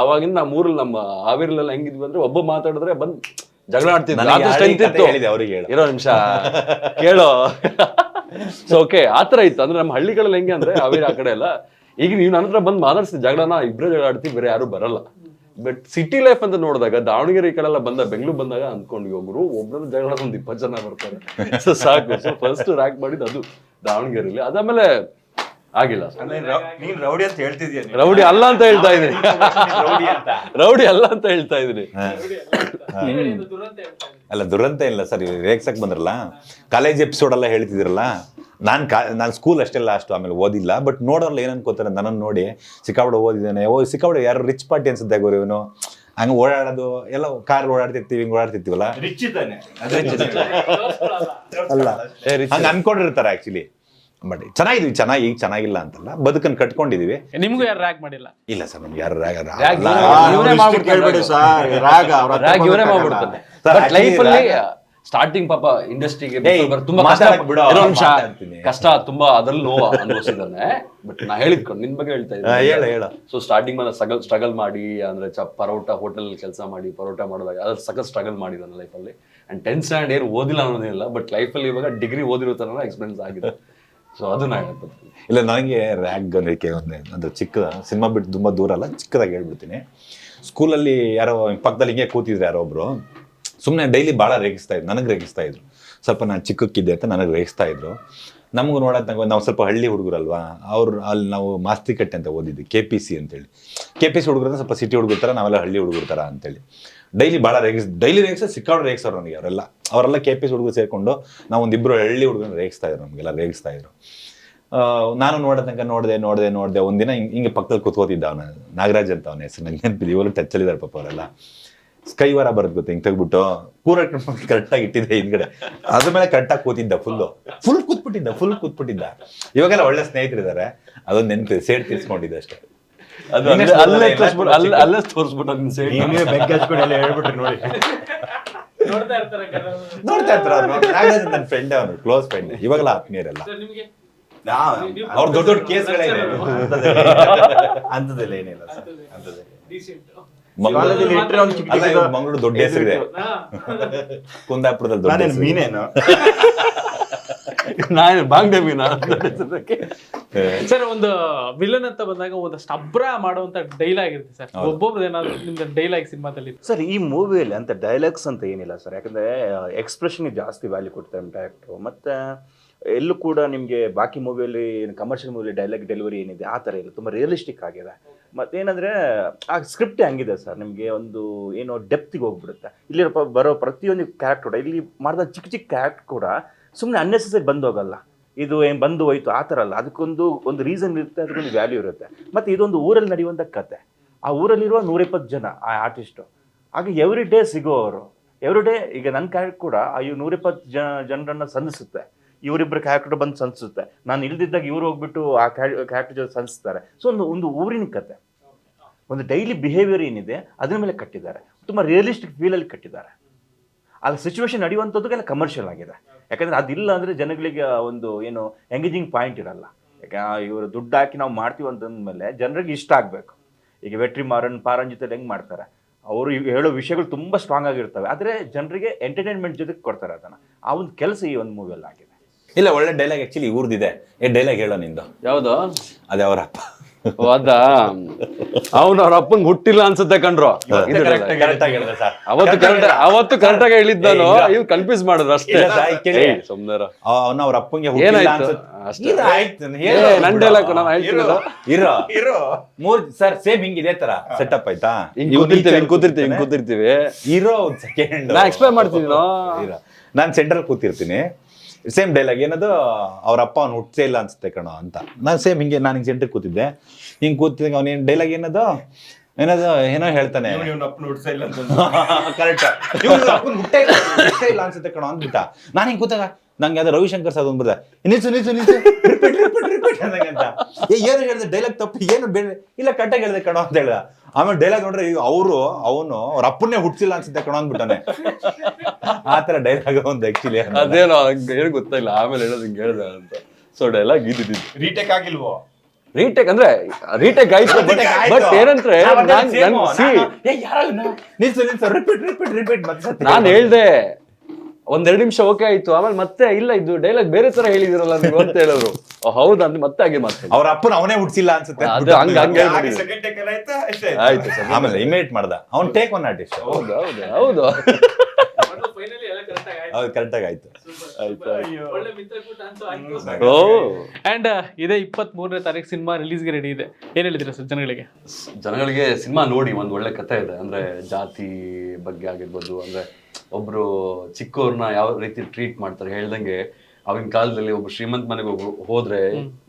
ಅವಾಗಿಂದ ನಮ್ಮ ಊರಲ್ಲಿ ನಮ್ಮ ಹಾವೇರಿಲೆಲ್ಲ ಹೆಂಗಿದ್ವಿ ಅಂದ್ರೆ ಒಬ್ಬ ಮಾತಾಡಿದ್ರೆ ಬಂದ್ ಜಗಳ ಆಡ್ತಿದ್ವಿ. ಅವ್ರಿಗೆ ಹೇಳು. ಇರೋ ನಿಮಿಷ ಕೇಳೋ. ಸೊ ಓಕೆ ಆತರ ಇತ್ತು. ಅಂದ್ರೆ ನಮ್ಮ ಹಳ್ಳಿಗಳಲ್ಲಿ ಹೆಂಗೆ ಅಂದ್ರೆ ಹಾವೇರಿ ಆ ಕಡೆ ಎಲ್ಲ ಈಗ ನೀವು ನನ್ನ ಹತ್ರ ಬಂದು ಮಾತಾಡ್ಸ್ತೀನಿ ಜಗಳನ ಇಬ್ರೇ ಜಗಳ ಆಡ್ತೀವಿ ಬೇರೆ ಯಾರು ಬರಲ್ಲ. ಬಟ್ ಸಿಟಿ ಲೈಫ್ ಅಂತ ನೋಡಿದಾಗ ದಾವಣಗೆರೆ ಈ ಕಡೆ ಎಲ್ಲ ಬಂದ ಬೆಂಗಳೂರು ಬಂದಾಗ ಅನ್ಕೊಂಡ್ವಿ ಒಬ್ರು ಒಬ್ಬರು ಜಗಳ ಒಂದು ಇಪ್ಪತ್ತು ಜನ ಬರ್ತಾರೆ. ಸೊ ಸಾಕು. ಸೊ ಫಸ್ಟ್ ರ್ಯಾಕ್ ಮಾಡಿದ್ದು ಅದು ದಾವಣಗೆರೆಯಲ್ಲಿ ಅದಾದ್ಮೇಲೆ ಆಗಿಲ್ಲ. ನೀನ್ ರೌಡಿ ಅಂತ ಹೇಳ್ತಿದ್ಯಾ. ರೌಡಿ ಅಲ್ಲ ಅಂತ ಹೇಳ್ತಾ ಇದೀನಿ ರೌಡಿ ಅಂತ ರೌಡಿ ಅಲ್ಲ ಅಂತ ಹೇಳ್ತಾ ಇದೀನಿ ದುರಂತ ಹೇಳ್ತಾ ಇದ್ದೀನಿ. ಅಲ್ಲ ದುರಂತ ಇಲ್ಲ ಸರ್ ರೇಕ್ಸಕ್ ಬಂದ್ರಲ್ಲ? ಕಾಲೇಜ್ ಎಪಿಸೋಡ್ ಎಲ್ಲ ಹೇಳ್ತಿದ್ರಲ್ಲ ನಾನು ಕಾ ನಾನು ಸ್ಕೂಲ್ ಅಷ್ಟೆಲ್ಲ ಅಷ್ಟು ಆಮೇಲೆ ಓದಿಲ್ಲ ಬಟ್ ನೋಡೋರ್ಲ್ಲ ಏನು ಅನ್ಕೋತಾರೆ ನನ್ನನ್ನು ನೋಡಿ ಸಿಕ್ಕಾಪಟ್ಟೆ ಓದಿದ್ದಾನೆ ಓ ಸಿಕ್ಕಾಪಟ್ಟೆ ಯಾರು ರಿಚ್ ಪಾರ್ಟಿ ಅನ್ಸುತ್ತೆ ಗುರು ಇವನು. ಹಂಗೆ ಓಡಾಡೋದು ಎಲ್ಲ ಕಾರ್ ಓಡಾಡ್ತಿರ್ತೀವಿ ಹಿಂಗೆ ಓಡಾಡ್ತಿರ್ತೀವಲ್ಲ? ರಿಚ್ ಇದ್ದಾನೆ. ತೋರ್ಸ್ಕೊಳಲ್ಲ. ಅಲ್ಲ. ಹಂಗೆ ಅನ್ಕೊಂಡಿರ್ತಾರೆ ಆಕ್ಚುಲಿ ಬಟ್ ಚೆನ್ನಾಗಿದ್ವಿ ಚೆನ್ನಾಗಿ ಈಗ ಚೆನ್ನಾಗಿಲ್ಲ ಅಂತಲ್ಲ ಬದುಕನ್ನು ಕಟ್ಕೊಂಡಿದೀವಿ. ನಿಮ್ಗೂ ಯಾರು ರ್ಯಾಕ್ ಮಾಡಿಲ್ಲ? ಇಲ್ಲ ಸರ್ ನಮ್ಗೆ ಯಾರು ರಾಗ ರಾಗ ಸರ್ ಇವ್ರೇ- ಮಾಡ್ಬಿಡ್ತಾರೆ. ಸ್ಟಾರ್ಟಿಂಗ್ ಪಾಪ ಇಂಡಸ್ಟ್ರಿಗೆ ತುಂಬಾ ಕಷ್ಟ ಕಷ್ಟ ತುಂಬಾ ಅದ್ರಲ್ಲಿ ನೋವು ಅನುಭವಿಸಿದ್ದಾನೆ. ಬಟ್ ನಾ ಹೇಳಿದ್ಕೊಂಡು ನಿನ್ ಬಗ್ಗೆ ಹೇಳ್ತಾ ಇದ್ದೀನಿ. ಹೇಳು, ಹೇಳು. ಸೊ ಸ್ಟಾರ್ಟಿಂಗ್ ಮೇಲೆ ಸ್ಟ್ರಗಲ್ ಸ್ಟ್ರಗಲ್ ಮಾಡಿ ಅಂದ್ರೆ ಚ ಪರೋಟ ಹೋಟೆಲ್ ಕೆಲಸ ಮಾಡಿ ಪರೋಟ ಮಾಡಿದಾಗ ಅದ್ರ ಸಖತ್ ಸ್ಟ್ರಗಲ್ ಲೈಫ್ ಲೈಫಲ್ಲಿ ಅಂಡ್ ಟೆಂತ್ ಸ್ಟ್ಯಾಂಡ್ ಏನು ಓದಿಲ್ಲ ಅನ್ನೋದಿಲ್ಲ ಬಟ್ ಲೈಫಲ್ಲಿ ಇವಾಗ ಡಿಗ್ರಿ ಓದಿರೋ ತರ ಎಕ್ಸ್ಪೀರಿಯನ್ಸ್ ಆಗಿದೆ. ಸೊ ಅದು ನಾ ಇಲ್ಲ ನನಗೆ ರ್ಯಾಕ್ ಅನ್ನೋಕ್ಕೆ ಒಂದು ಒಂದು ಚಿಕ್ಕ ಸಿನಿಮಾ ಬಿಟ್ಟು ತುಂಬಾ ದೂರ ಅಲ್ಲ ಚಿಕ್ಕದಾಗಿ ಹೇಳ್ಬಿಡ್ತೀನಿ. ಸ್ಕೂಲಲ್ಲಿ ಯಾರೋ ಪಕ್ಕದಲ್ಲಿ ಹಿಂಗೆ ಕೂತಿದ್ರು ಯಾರೋ ಒಬ್ರು. ಸುಮ್ಮನೆ ಡೈಲಿ ಭಾಳ ರೇಗಿಸ್ತಾ ಇದ್ರು, ನನಗೆ ರೇಗಿಸ್ತಾ ಇದ್ರು. ಸ್ವಲ್ಪ ನಾನು ಚಿಕ್ಕಕ್ಕಿದ್ದೆ ಅಂತ ನನಗೆ ರೇಗಿಸ್ತಾ ಇದ್ರು. ನಮಗೂ ನೋಡೋದು ನಾವು ಸ್ವಲ್ಪ ಹಳ್ಳಿ ಹುಡುಗರಲ್ವಾ, ಅವ್ರು ಅಲ್ಲಿ ನಾವು ಮಾಸ್ತಿಕಟ್ಟೆ ಅಂತ ಓದಿದ್ವಿ ಕೆ ಪಿ ಸಿ ಅಂತೇಳಿ. ಕೆ ಪಿ ಸಿ ಹುಡುಗರು ಸ್ವಲ್ಪ ಸಿಟಿ ಹುಡುಗರ ಥರ ನಾವೆಲ್ಲ ಹಳ್ಳಿ ಹುಡುಗರು ಥರ ಅಂತೇಳಿ. ಡೈಲಿ ಭಾಳ ರೇಗಿಸ್ ಡೈಲಿ ರೇಗಿಸ ಸಿಕ್ಕಾಡು ರೇಗಿಸೋರು ನನಗೆ ಅವರೆಲ್ಲ ಅವರೆಲ್ಲ ಕೆ ಪಿ ಸಿ ಹುಡುಗರು ಸೇರಿಕೊಂಡು ನಾವು ಒಂದಿಬ್ಬರು ಹಳ್ಳಿ ಹುಡುಗರನ್ನ ರೇಗಿಸ್ತಾ ಇದ್ರು, ನಮಗೆಲ್ಲ ರೇಗಿಸ್ತಾ ಇದ್ರು. ನಾನು ನೋಡೋ ತನಕ ನೋಡಿದೆ ನೋಡಿದೆ ನೋಡಿದೆ ಒಂದಿನ ಹಿಂಗೆ ಹಿಂಗೆ ಪಕ್ಕದಲ್ಲಿ ಕೂತ್ಕೋತಿದ್ದ ಅವನ ನಾಗರಾಜ್ ಅಂತ ಅವನ ಹೆಸರು. ನನಗೆ ನೆನಪಿದೆ ಇವರು ಟಚ್ಚಲ್ಲಿದ್ದಾರೆ ಪಾಪ ಅವರೆಲ್ಲ. ಸ್ಕೈವಾರ ಬರೋದು ಗೊತ್ತ ಹಿಂಗೆ ತೆಗ್ಬಿಟ್ಟು ಕೂರ ಕರೆಕ್ಟಾಗಿ ಇಟ್ಟಿದ್ದೆ ಹಿಂದ್ಗಡೆ ಅದ್ರ ಮೇಲೆ ಕರೆಕ್ಟಾಗಿ ಕೂತಿದ್ದ ಫುಲ್ಲು ಫುಲ್ ಕೂತ್ಬಿಟ್ಟಿದ್ದ ಫುಲ್ ಕೂತ್ಬಿಟ್ಟಿದ್ದ ಇವಾಗೆಲ್ಲ ಒಳ್ಳೆ ಸ್ನೇಹಿತರಿದ್ದಾರೆ ಅದೊಂದು ನೆನಪಿದೆ ಸೇಡ್ ತೀರ್ಸ್ಕೊಂಡಿದ್ದೆ ಅಷ್ಟೇ ಅದು ನೀನೇ ಅಲ್ಲೇ- ಅಲ್ಲೇ ಇಲ್ಲ, ತೋರಿಸ್ಬಿಟ್ಟು ಇಲ್ಲ, ಅಲ್ಲೇ ಚಿಕ್ಕ- ಅಲ್ಲೇ ತೋರಿಸ್ಬಿಟ್ಟು ಅದನ್ನ ಸೇರಿ ನೀವೇ ಬೆಂಕಿ ಹಚ್ಕೊಂಡು ಎಲ್ಲ ಹೇಳ್ಬಿಟ್ರಿ ನೋಡಿ ನೋಡ್ತಾ ಇರ್ತಾರೆ ಕೆಲವ್ರು. ನೋಡ್ತಾ ಇರ್ತಾರೆ ಅವ್ರು ನಾಗರಾಜ್ ನನ್ನ ಫ್ರೆಂಡ್ ಅವನು ಕ್ಲೋಸ್ ಫ್ರೆಂಡ್ ಇವಾಗೆಲ್ಲ ಆತ್ಮೀಯರೆಲ್ಲ ಸರ್, ನಿಮ್ಗೆ ಅವ್ರ ದೊಡ್ಡ ದೊಡ್ಡ ಕೇಸ್ಗಳೇ ಇದೆ ಅಂತದೆಲ್ಲ ಏನಿಲ್ಲ ಸರ್ ಅಂತದೆಲ್ಲ ಮಂಗಳೂರು ದೊಡ್ಡ ಹೆಸರಿದೆ. ಕುಂದಾಪುರದಲ್ಲಿ ನಾನೇನು. ಮೀನೇನು? ನಾನು ಬಾಂಗ್ಡೆ ಮೀನಾ ಸರ್ ಒಂದು ವಿಲನ್ ಅಂತ ಬಂದಾಗ ಒಂದು ಸ್ಟಬ್ರ ಮಾಡುವಂತ ಡೈಲಾಗ್ ಇರುತ್ತೆ ಸರ್. ಒಬ್ಬೊಬ್ರು ಏನಾದ್ರು ನಿಮ್ದು ಡೈಲಾಗ್ ಸಿನಿಮಾದಲ್ಲಿ ಸರ್ ಈ ಮೂವಿಯಲ್ಲಿ ಅಂತ ಡೈಲಾಗ್ಸ್ ಅಂತ ಏನಿಲ್ಲ ಸರ್. ಯಾಕಂದ್ರೆ ಎಕ್ಸ್ಪ್ರೆಷನ್ ಜಾಸ್ತಿ ವ್ಯಾಲ್ಯೂ ಕೊಡ್ತಾರೆ ಡೈರೆಕ್ಟ್ರು ಮತ್ತೆ ಎಲ್ಲೂ ಕೂಡ ನಿಮಗೆ ಬಾಕಿ ಮೂವಿಯಲ್ಲಿ ಕಮರ್ಷಿಯಲ್ ಮೂವಿಲಿ ಡೈಲಾಗ್ ಡೆಲಿವರಿ ಏನಿದೆ ಆ ತರ ಇಲ್ಲ. ತುಂಬಾ ರಿಯಲಿಸ್ಟಿಕ್ ಆಗಿದೆ. ಮತ್ತೇನಂದರೆ, ಆ ಸ್ಕ್ರಿಪ್ಟ್ ಹಂಗಿದೆ ಸರ್? ನಿಮಗೆ ಒಂದು ಏನೋ ಡೆಪ್ತಿಗೆ ಹೋಗ್ಬಿಡುತ್ತೆ. ಇಲ್ಲಿ ಬರೋ ಪ್ರತಿಯೊಂದು ಕ್ಯಾರೆಕ್ಟರ್ ಕೂಡ, ಇಲ್ಲಿ ಮಾಡಿದ ಚಿಕ್ಕ ಚಿಕ್ಕ ಕ್ಯಾರೆಕ್ಟರ್ ಕೂಡ ಸುಮ್ಮನೆ ಅನ್ನೆಸರಿ ಬಂದು ಹೋಗಲ್ಲ ಇದು ಏನು ಬಂದು ಹೋಯ್ತು, ಆ ಥರ ಅಲ್ಲ. ಅದಕ್ಕೊಂದು, ಒಂದು ರೀಸನ್ ಇರುತ್ತೆ, ಅದಕ್ಕೊಂದು ವ್ಯಾಲ್ಯೂ ಇರುತ್ತೆ. ಮತ್ತು ಇದೊಂದು ಊರಲ್ಲಿ ನಡೆಯುವಂಥ ಕತೆ. ಆ ಊರಲ್ಲಿರುವ ನೂರಿಪ್ಪತ್ತು ಜನ, ಆ ಆರ್ಟಿಸ್ಟು ಹಾಗೆ ಎವ್ರಿ ಡೇ ಸಿಗೋವರು ಎವ್ರಿ ಡೇ ಈಗ ನನ್ನ ಕ್ಯಾರೆಕ್ಟರ್ ಕೂಡ ಇವ್ ನೂರಿಪ್ಪತ್ತು ಜನ ಜನರನ್ನು ಸಂಧಿಸುತ್ತೆ. ಇವರಿಬ್ಬರು ಕ್ಯಾರೆಕ್ಟರ್ ಬಂದು ಸಂಧಿಸುತ್ತೆ. ನಾನು ಇಲ್ದಿದ್ದಾಗ ಇವ್ರು ಹೋಗ್ಬಿಟ್ಟು ಆ ಕ್ಯಾರೆಕ್ಟರ್ ಜೊತೆ ಸಂಧಿಸ್ತಾರೆ. ಸೊ ಒಂದು ಒಂದು ಊರಿನ ಕತೆ. ಒಂದು ಡೈಲಿ ಬಿಹೇವಿಯರ್ ಏನಿದೆ ಅದ್ರ ಮೇಲೆ ಕಟ್ಟಿದ್ದಾರೆ. ತುಂಬ ರಿಯಲಿಸ್ಟಿಕ್ ಫೀಲಲ್ಲಿ ಕಟ್ಟಿದ್ದಾರೆ. ಅಲ್ಲಿ ಸಿಚುವೇಶನ್ ನಡೆಯುವಂಥದ್ದಕ್ಕೆಲ್ಲ ಕಮರ್ಷಿಯಲ್ ಆಗಿದೆ. ಯಾಕಂದ್ರೆ ಅದಿಲ್ಲ ಅಂದರೆ ಜನಗಳಿಗೆ ಒಂದು ಏನು ಎಂಗೇಜಿಂಗ್ ಪಾಯಿಂಟ್ ಇರಲ್ಲ. ಯಾಕೆ ಇವರು ದುಡ್ಡು ಹಾಕಿ ನಾವು ಮಾಡ್ತೀವಿ ಅಂತಂದ್ಮೇಲೆ ಜನರಿಗೆ ಇಷ್ಟ ಆಗಬೇಕು. ಈಗ ವೆಟ್ರಿ ಮಾರನ್ ಪಾರಂಜಿತಲ್ಲಿ ಹೆಂಗೆ ಮಾಡ್ತಾರೆ? ಅವರು ಹೇಳೋ ವಿಷಯಗಳು ತುಂಬ ಸ್ಟ್ರಾಂಗ್ ಆಗಿರ್ತವೆ. ಆದರೆ ಜನರಿಗೆ ಎಂಟರ್ಟೈನ್ಮೆಂಟ್ ಜೊತೆಗೆ ಕೊಡ್ತಾರೆ ಅದನ್ನು. ಆ ಒಂದು ಕೆಲಸ ಈ ಒಂದು ಮೂವಿಯಲ್ಲಿ ಆಗಿದೆ. ಇಲ್ಲ ಒಳ್ಳೆ ಡೈಲಾಗ್ ಆ್ಯಕ್ಚುಲಿ ಊರ್ದಿದೆ ಏ ಡೈಲಾಗ್ ಹೇಳೋ ನಿಂದು. ಯಾವುದು? ಅದೇ ಅವರಪ್ಪ ಅದಾ ಅವ್ನು ಅವ್ರ ಅಪ್ಪಂಗ್ ಹುಟ್ಟಿಲ್ಲ ಅನ್ಸುತ್ತೆ ಕಂಡ್ರು. ಇದು dialogue. ಕರೆಕ್ಟ್ ಆಗಿ ಹೇಳಿದೆ ಸರ್. ಅವತ್ತು ಕರೆಕ್ಟ್ ಅವತ್ತು ಕರೆಕ್ಟ್ ಆಗಿ ಹೇಳಿದ್ದಾನು ಇವ್ ಕನ್ಫ್ಯೂಸ್ ಮಾಡಿದ್ರು ಅಷ್ಟೇ. ಸುಮ್ನಿರು. ಅವನ ಅವ್ರ ಅಪ್ಪಂಗೆ ಹೇಳು ನನ್ ಹೇಳ್ತಿರೋ ಇರೋ. ಇರೋ. ಮೂರ್ ಸರ್ ಸೇಮ್ ಹಿಂಗ್ ಇದೇ ತರ. ಸೆಟಪ್ ಆಯ್ತಾ? ಹಿಂಗ್ ಕೂತಿರ್ತೀವಿ ಹಿಂಗ್ ಕೂತಿರ್ತೀವಿ ಹಿಂಗ್ ಕೂತಿರ್ತೀವಿ. ಇರೋ ಒಂದ್ ಸೆಕೆಂಡ್ ನಾ ಎಕ್ಸ್ಪ್ಲೈನ್ ಮಾಡ್ತೀನಿ. ನಾನು. ಸೆಂಟ್ರಲ್ ಕೂತಿರ್ತೀನಿ. ಸೇಮ್ ಡೈಲಾಗ್ ಏನದು? ಅವ್ರ ಅಪ್ಪ ಅವ್ನು ಹುಟ್ಟೇ ಇಲ್ಲ ಅನ್ಸುತ್ತೆ ಕಣ ಅಂತ. ನಾನು ಸೇಮ್ ಹಿಂಗೆ ನಾನು ಹಿಂಗೆ ಸೆಂಟ್ರಿಗೆ ಕೂತಿದ್ದೆ. ಹಿಂಗೆ ಕೂತಿದ್ದೆ ಅವ್ನು ಏನು ಡೈಲಾಗ್ ಏನದು? ಏನದು? ಏನೋ ಹೇಳ್ತಾನೆ. ಕರೆಕ್ಟ್ ಹುಟ್ಟೇ ಇಲ್ಲ ಅನ್ಸುತ್ತೆ ಕಣೋ ಅಂದ್ಬಿಟ್ಟ. ನಾನು ಹಿಂಗೆ ಕೂತಾಗ ನಂಗೆ ಯಾವ್ದೋ ರವಿಶಂಕರ್ ಸರ್ ಬಂದ್ಬಿಡ್ದೆ. ನಿಲ್ಸು ನಿಲ್ಸು ನಿಲ್ಸು. ರಿಪೀಟ್ ರಿಪೀಟ್ ರಿಪೀಟ್ ಅಂದಂಗೆ ಅಂತ ಏ ಏನು ಹೇಳಿದೆ? ಡೈಲಾಗ್ ತಪ್ಪು. ಏನು ಬೇರೆ? ಇಲ್ಲ ಕಟ್ಟಾಗಿ ಹೇಳಿದೆ ಕಣೋ ಅಂತ ಹೇಳ್ದ. ಆಮೇಲೆ ಡೈಲಾಗ್ ನೋಡ್ರೆ ಅವರು ಅವನು ಅವ್ರ ಅಪ್ಪನ್ನೇ ಹುಟ್ಟಿಸಿಲ್ಲ ಅನ್ಸುತ್ತೆ ಕಣೋ ಅಂದ್ಬಿಟ್ಟಾನೆ. ಆ ತರ ಡೈಲಾಗ್ ಒಂದು ಆಕ್ಚುಲಿ ಅದೇನೋ ಏನು ಗೊತ್ತಾಗಿಲ್ಲ ಆಮೇಲೆ ಹೇಳೋದು ಹಿಂಗ್ ಹೇಳ್ದೆ ಅಂತ. ಸೊ ಡೈಲಾಗ್ ಇದ್ದಿದ್ದು ರೀಟೇಕ್ ಆಗಿಲ್ವೋ? ರೀಟೇಕ್ ಅಂದ್ರೆ ರೀಟೇಕ್ ಆಯ್ತು. ಬಟ್ ಏನಂದ್ರೆ ನಾನು ನನ್ ಸಿ ನಿಲ್ಸು ನಿಲ್ಸು. ರಿಪೀಟ್ ರಿಪೀಟ್ ರಿಪೀಟ್ ಮತ್ತೆ ನಾನ್ ಹೇಳ್ದೆ ಒಂದೆರಡು ನಿಮಿಷ ಓಕೆ ಆಯ್ತು. ಆಮೇಲೆ ಮತ್ತೆ ಇಲ್ಲ ಇದು ಡೈಲಾಗ್ ಬೇರೆ ತರ ಹೇಳಿದಿರಲ್ಲ ನೀವು ಅಂತ ಹೇಳಿದ್ರು ಹೌದಾ? ಅಂತ ಮತ್ತೆ ಹಾಗೆ ಮತ್ತೆ ಅವ್ರ ಅಪ್ಪನ ಅವನೇ ಹುಟ್ಟಿಸಿಲ್ಲ ಅನ್ಸುತ್ತೆ. ಅದು ಹಂಗ ಹಂಗೆ ಆಯ್ತು ಆಮೇಲೆ ಇಮೇಟ್ ಮಾಡ್ದ. ಅವ್ನ್ ಟೇಕ್ ಒನ್ ಆರ್ಟಿಸ್ಟ್ ಹೌದು ಹೌದು. ಹೌದು ಫೈನಲಿ ಎಲ್ಲ ಕರೆಕ್ಟ್ ಆಗಿ ಹೌದು ಕರೆಕ್ಟ್ ಆಗಿ ಆಯ್ತು. ಒಳ್ಳೆ ಮಿತ್ರಕೂಟ ಅಂತೂ ಆಯ್ತು. ಓ ಅಂಡ್ ಇದೇ ಇಪ್ಪತ್ತ್ ಮೂರನೇ ತಾರೀಕು ಸಿನಿಮಾ ರಿಲೀಸ್ಗೆ ರೆಡಿ ಇದೆ. ಏನ್ ಹೇಳ್ತೀರಾ ಸರ್ ಜನಗಳಿಗೆ? ಜನಗಳಿಗೆ ಸಿನಿಮಾ ನೋಡಿ ಒಂದು ಒಳ್ಳೆ ಕಥೆ ಇದೆ. ಅಂದ್ರೆ ಜಾತಿ ಬಗ್ಗೆ ಆಗಿರ್ಬೋದು ಅಂದ್ರೆ ಒಬ್ರು ಚಿಕ್ಕವ್ರನ್ನ ಯಾವ ರೀತಿ ಟ್ರೀಟ್ ಮಾಡ್ತಾರೆ ಹೇಳ್ದಂಗೆ ಅವಾಗಿನ ಕಾಲದಲ್ಲಿ ಒಬ್ಬ ಶ್ರೀಮಂತ ಮನೆಗೆ ಒಬ್ರು ಹೋದ್ರೆ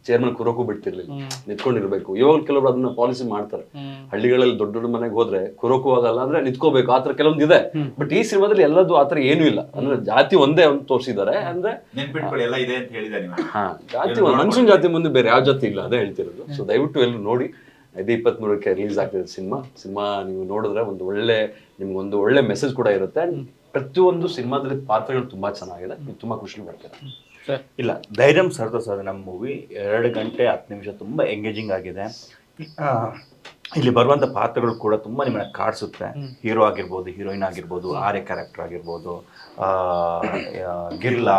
ಚೇರ್ಮನ್ ಕುರೋಕು ಬಿಡ್ತಿರ್ಲಿಲ್ಲ. ನಿಂತ್ಕೊಂಡಿರ್ಬೇಕು. ಇವಾಗ ಕೆಲವರು ಅದನ್ನ ಪಾಲಿಸಿ ಮಾಡ್ತಾರೆ. ಹಳ್ಳಿಗಳಲ್ಲಿ ದೊಡ್ಡ ದೊಡ್ಡ ಮನೆಗೆ ಹೋದ್ರೆ ಕುರೋಕು ಆಗಲ್ಲ ಅಂದ್ರೆ ನಿತ್ಕೋಬೇಕು. ಆತರ ಕೆಲವೊಂದು ಇದೆ ಬಟ್ ಈ ಸಿನಿಮಾದಲ್ಲಿ ಎಲ್ಲದು ಆತರ ಏನು ಇಲ್ಲ. ಅಂದ್ರೆ ಜಾತಿ ಒಂದೇ ಒಂದು ತೋರಿಸಿದ್ದಾರೆ. ಅಂದ್ರೆ ನೆನ್ಪಿಟ್ಕೊಳ್ಳಿ ಎಲ್ಲ ಇದೆ ಅಂತ ಹೇಳಿದೆ ಹಾ ಜಾತಿ ಮನುಷ್ಯನ್ ಜಾತಿ ಮುಂದೆ ಬೇರೆ ಯಾವ ಜಾತಿ ಇಲ್ಲ ಅದೇ ಹೇಳ್ತಿರೋದು. ಸೊ ದಯವಿಟ್ಟು ಎಲ್ಲರೂ ನೋಡಿ. ಐದು ಇಪ್ಪತ್ಮೂರಕ್ಕೆ ರಿಲೀಸ್ ಆಗ್ತಿದೆ ಸಿನಿಮಾ. ಸಿನಿಮಾ ನೀವು ನೋಡಿದ್ರೆ ಒಂದು ಒಳ್ಳೆ ನಿಮ್ಗೆ ಒಂದು ಒಳ್ಳೆ ಮೆಸೇಜ್ ಕೂಡ ಇರುತ್ತೆ. ಪ್ರತಿಯೊಂದು ಸಿನಿಮಾದಲ್ಲಿ ಪಾತ್ರಗಳು ತುಂಬಾ ಚೆನ್ನಾಗಿದೆ. ನೀವು ತುಂಬಾ ಖುಷಿ ಪಡ್ತೀರಾ ಇಲ್ಲ ಧೈರ್ಯಂ ಸರ್ದ ಸರ್ ನಮ್ಮ ಮೂವಿ ಎರಡು ಗಂಟೆ ಹತ್ತು ನಿಮಿಷ ತುಂಬ ಎಂಗೇಜಿಂಗ್ ಆಗಿದೆ. ಇಲ್ಲಿ ಬರುವಂಥ ಪಾತ್ರಗಳು ಕೂಡ ತುಂಬ ನಿಮ್ಮನ್ನ ಕಾಡಿಸುತ್ತೆ. ಹೀರೋ ಆಗಿರ್ಬೋದು ಹೀರೋಯಿನ್ ಆಗಿರ್ಬೋದು ಆರ್ಯ ಕ್ಯಾರೆಕ್ಟರ್ ಆಗಿರ್ಬೋದು ಗಿರ್ಲಾ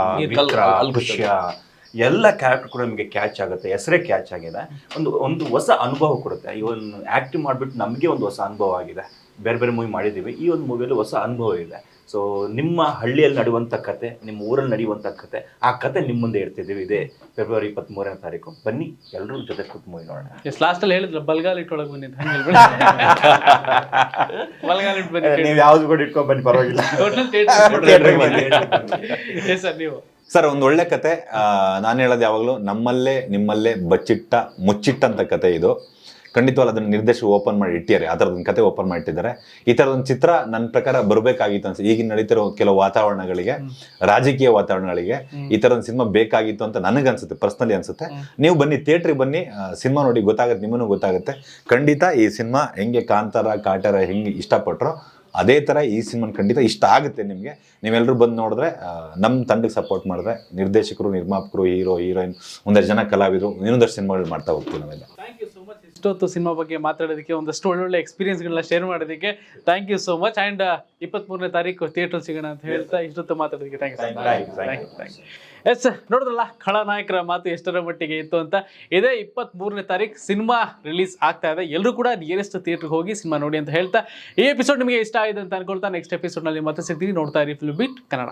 ದೃಶ್ಯ ಎಲ್ಲ ಕ್ಯಾರೆಕ್ಟರ್ ಕೂಡ ನಿಮಗೆ ಕ್ಯಾಚ್ ಆಗುತ್ತೆ. ಹೆಸರೇ ಕ್ಯಾಚ್ ಆಗಿದೆ. ಒಂದು ಒಂದು ಹೊಸ ಅನುಭವ ಕೊಡುತ್ತೆ. ಈ ಒಂದು ಆ್ಯಕ್ಟಿಂಗ್ ಮಾಡಿಬಿಟ್ಟು ನಮಗೆ ಒಂದು ಹೊಸ ಅನುಭವ ಆಗಿದೆ. ಬೇರೆ ಬೇರೆ ಮೂವಿ ಮಾಡಿದ್ದೀವಿ. ಈ ಒಂದು ಮೂವಿಯಲ್ಲಿ ಹೊಸ ಅನುಭವ ಇದೆ. ಸೊ ನಿಮ್ಮ ಹಳ್ಳಿಯಲ್ಲಿ ನಡೆಯುವಂಥ ಕತೆ ನಿಮ್ಮ ಊರಲ್ಲಿ ನಡೆಯುವಂಥ ಕತೆ ಆ ಕತೆ ನಿಮ್ಮ ಮುಂದೆ ಇಡ್ತಿದ್ದೀವಿ ಇದೇ ಫೆಬ್ರವರಿ ಇಪ್ಪತ್ತ್ಮೂರನೇ ತಾರೀಕು. ಬನ್ನಿ ಎಲ್ಲರೂ ಜೊತೆ ಕೂತು ಮೂವಿ ನೋಡೋಣ. ಎಸ್ ಲಾಸ್ಟಲ್ಲಿ ಹೇಳಿದ್ರು ಬಲ್ಗಾಲ್ ಇಟ್ಕೊಳಗೆ ಬನ್ನಿ ಹಂಗೆ ಹೇಳ್ಬೇಡಿ ಬಲ್ಗಾಲ್ ಇಟ್ಟು ಬನ್ನಿ ನೀವು ಯಾವ್ದು ಕೂಡ ಇಟ್ಕೊಂಡು ಬನ್ನಿ ಪರವಾಗಿಲ್ಲ. ಎಸ್ ಸರ್ ನೀವು. ಸರ್ ಒಂದು ಒಳ್ಳೆ ಕತೆ. ನಾನು ಹೇಳೋದು ಯಾವಾಗಲೂ ನಮ್ಮಲ್ಲೇ ನಿಮ್ಮಲ್ಲೇ ಬಚ್ಚಿಟ್ಟ ಮುಚ್ಚಿಟ್ಟಂತ ಕತೆ ಇದು. ಖಂಡಿತವಾಗ್ಲೂ ಅದನ್ನ ನಿರ್ದೇಶಕ ಓಪನ್ ಮಾಡಿ ಇಟ್ಟಿದ್ದಾರೆ. ಆ ಥರದೊಂದು ಕತೆ ಓಪನ್ ಮಾಡಿಟ್ಟಿದ್ದಾರೆ. ಈ ಥರದೊಂದು ಚಿತ್ರ ನನ್ನ ಪ್ರಕಾರ ಬರಬೇಕಾಗಿತ್ತು ಅನ್ಸುತ್ತೆ. ಈಗಿನ ನಡೀತಿರೋ ಕೆಲವು ವಾತಾವರಣಗಳಿಗೆ ರಾಜಕೀಯ ವಾತಾವರಣಗಳಿಗೆ ಈ ಥರದ ಸಿನಿಮಾ ಬೇಕಾಗಿತ್ತು ಅಂತ ನನಗೆ ಅನ್ಸುತ್ತೆ ಪರ್ಸ್ನಲಿ ಅನ್ಸುತ್ತೆ. ನೀವು ಬನ್ನಿ ಥಿಯೇಟ್ರಿಗೆ ಬನ್ನಿ ಸಿನಿಮಾ ನೋಡಿ ಗೊತ್ತಾಗುತ್ತೆ ನಿಮ್ಮನ್ನು ಗೊತ್ತಾಗುತ್ತೆ. ಖಂಡಿತ ಈ ಸಿನಿಮಾ ಹೆಂಗೆ ಕಾಂತಾರ ಕಾಟಾರ ಹೆಂಗೆ ಇಷ್ಟಪಟ್ಟರು ಅದೇ ಥರ ಈ ಸಿನಿಮಾ ಖಂಡಿತ ಇಷ್ಟ ಆಗುತ್ತೆ ನಿಮಗೆ. ನೀವೆಲ್ಲರೂ ಬಂದು ನೋಡಿದ್ರೆ ನಮ್ಮ ತಂಡಕ್ಕೆ ಸಪೋರ್ಟ್ ಮಾಡಿದ್ರೆ ನಿರ್ದೇಶಕರು ನಿರ್ಮಾಪಕರು ಹೀರೋ ಹೀರೋಯಿನ್ ಒಂದಷ್ಟು ಜನ ಕಲಾವಿದರು ಇನ್ನೊಂದಷ್ಟು ಸಿನಿಮಾಗಳು ಮಾಡ್ತಾ ಹೋಗ್ತೀವಿ ನಾವೆಲ್ಲ. ಥ್ಯಾಂಕ್ ಯು ಸೋ ಮಚ್ ಇಷ್ಟೊತ್ತು ಸಿನಿಮಾ ಬಗ್ಗೆ ಮಾತಾಡೋದಕ್ಕೆ ಒಂದಷ್ಟು ಒಳ್ಳೊಳ್ಳೆ ಎಕ್ಸ್ಪೀರಿಯನ್ಸ್ಗಳನ್ನ ಶೇರ್ ಮಾಡೋದಕ್ಕೆ thank you so much and ಇಪ್ಪತ್ತ್ಮೂರನೇ ತಾರೀಕು ಥಿಯೇಟರ್ ಸಿಗೋಣ ಅಂತ ಹೇಳ್ತಾ ಇಷ್ಟೊತ್ತು ಮಾತಾಡೋದಕ್ಕೆ thank you thank you. Yes ನೋಡಿದ್ರಲ್ಲ ಖಳನಾಯಕರ ಮಾತು ಎಷ್ಟರ ಮಟ್ಟಿಗೆ ಇತ್ತು ಅಂತ. ಇದೇ ಇಪ್ಪತ್ತ್ಮೂರನೇ ತಾರೀಕು ಸಿನಿಮಾ ರಿಲೀಸ್ ಆಗ್ತಾ ಇದೆ. ಎಲ್ಲರೂ ಕೂಡ ನಿಯರೆಸ್ಟ್ ಥಿಯೇಟರ್ಗೆ ಹೋಗಿ ಸಿನಿಮಾ ನೋಡಿ ಅಂತ ಹೇಳ್ತಾ ಈ ಎಪಿಸೋಡ್ ನಿಮಗೆ ಇಷ್ಟ ಆಗಿದೆ ಅಂತ ಅನ್ಕೊಳ್ತಾ ನೆಕ್ಸ್ಟ್ ಎಪಿಸೋಡ್ನಲ್ಲಿ ಮತ್ತೆ ಸಿಗ್ತೀನಿ. ನೋಡ್ತಾ ಇರಿ ಫಿಲ್ಮ್ ಬಿಟ್ ಕನ್ನಡ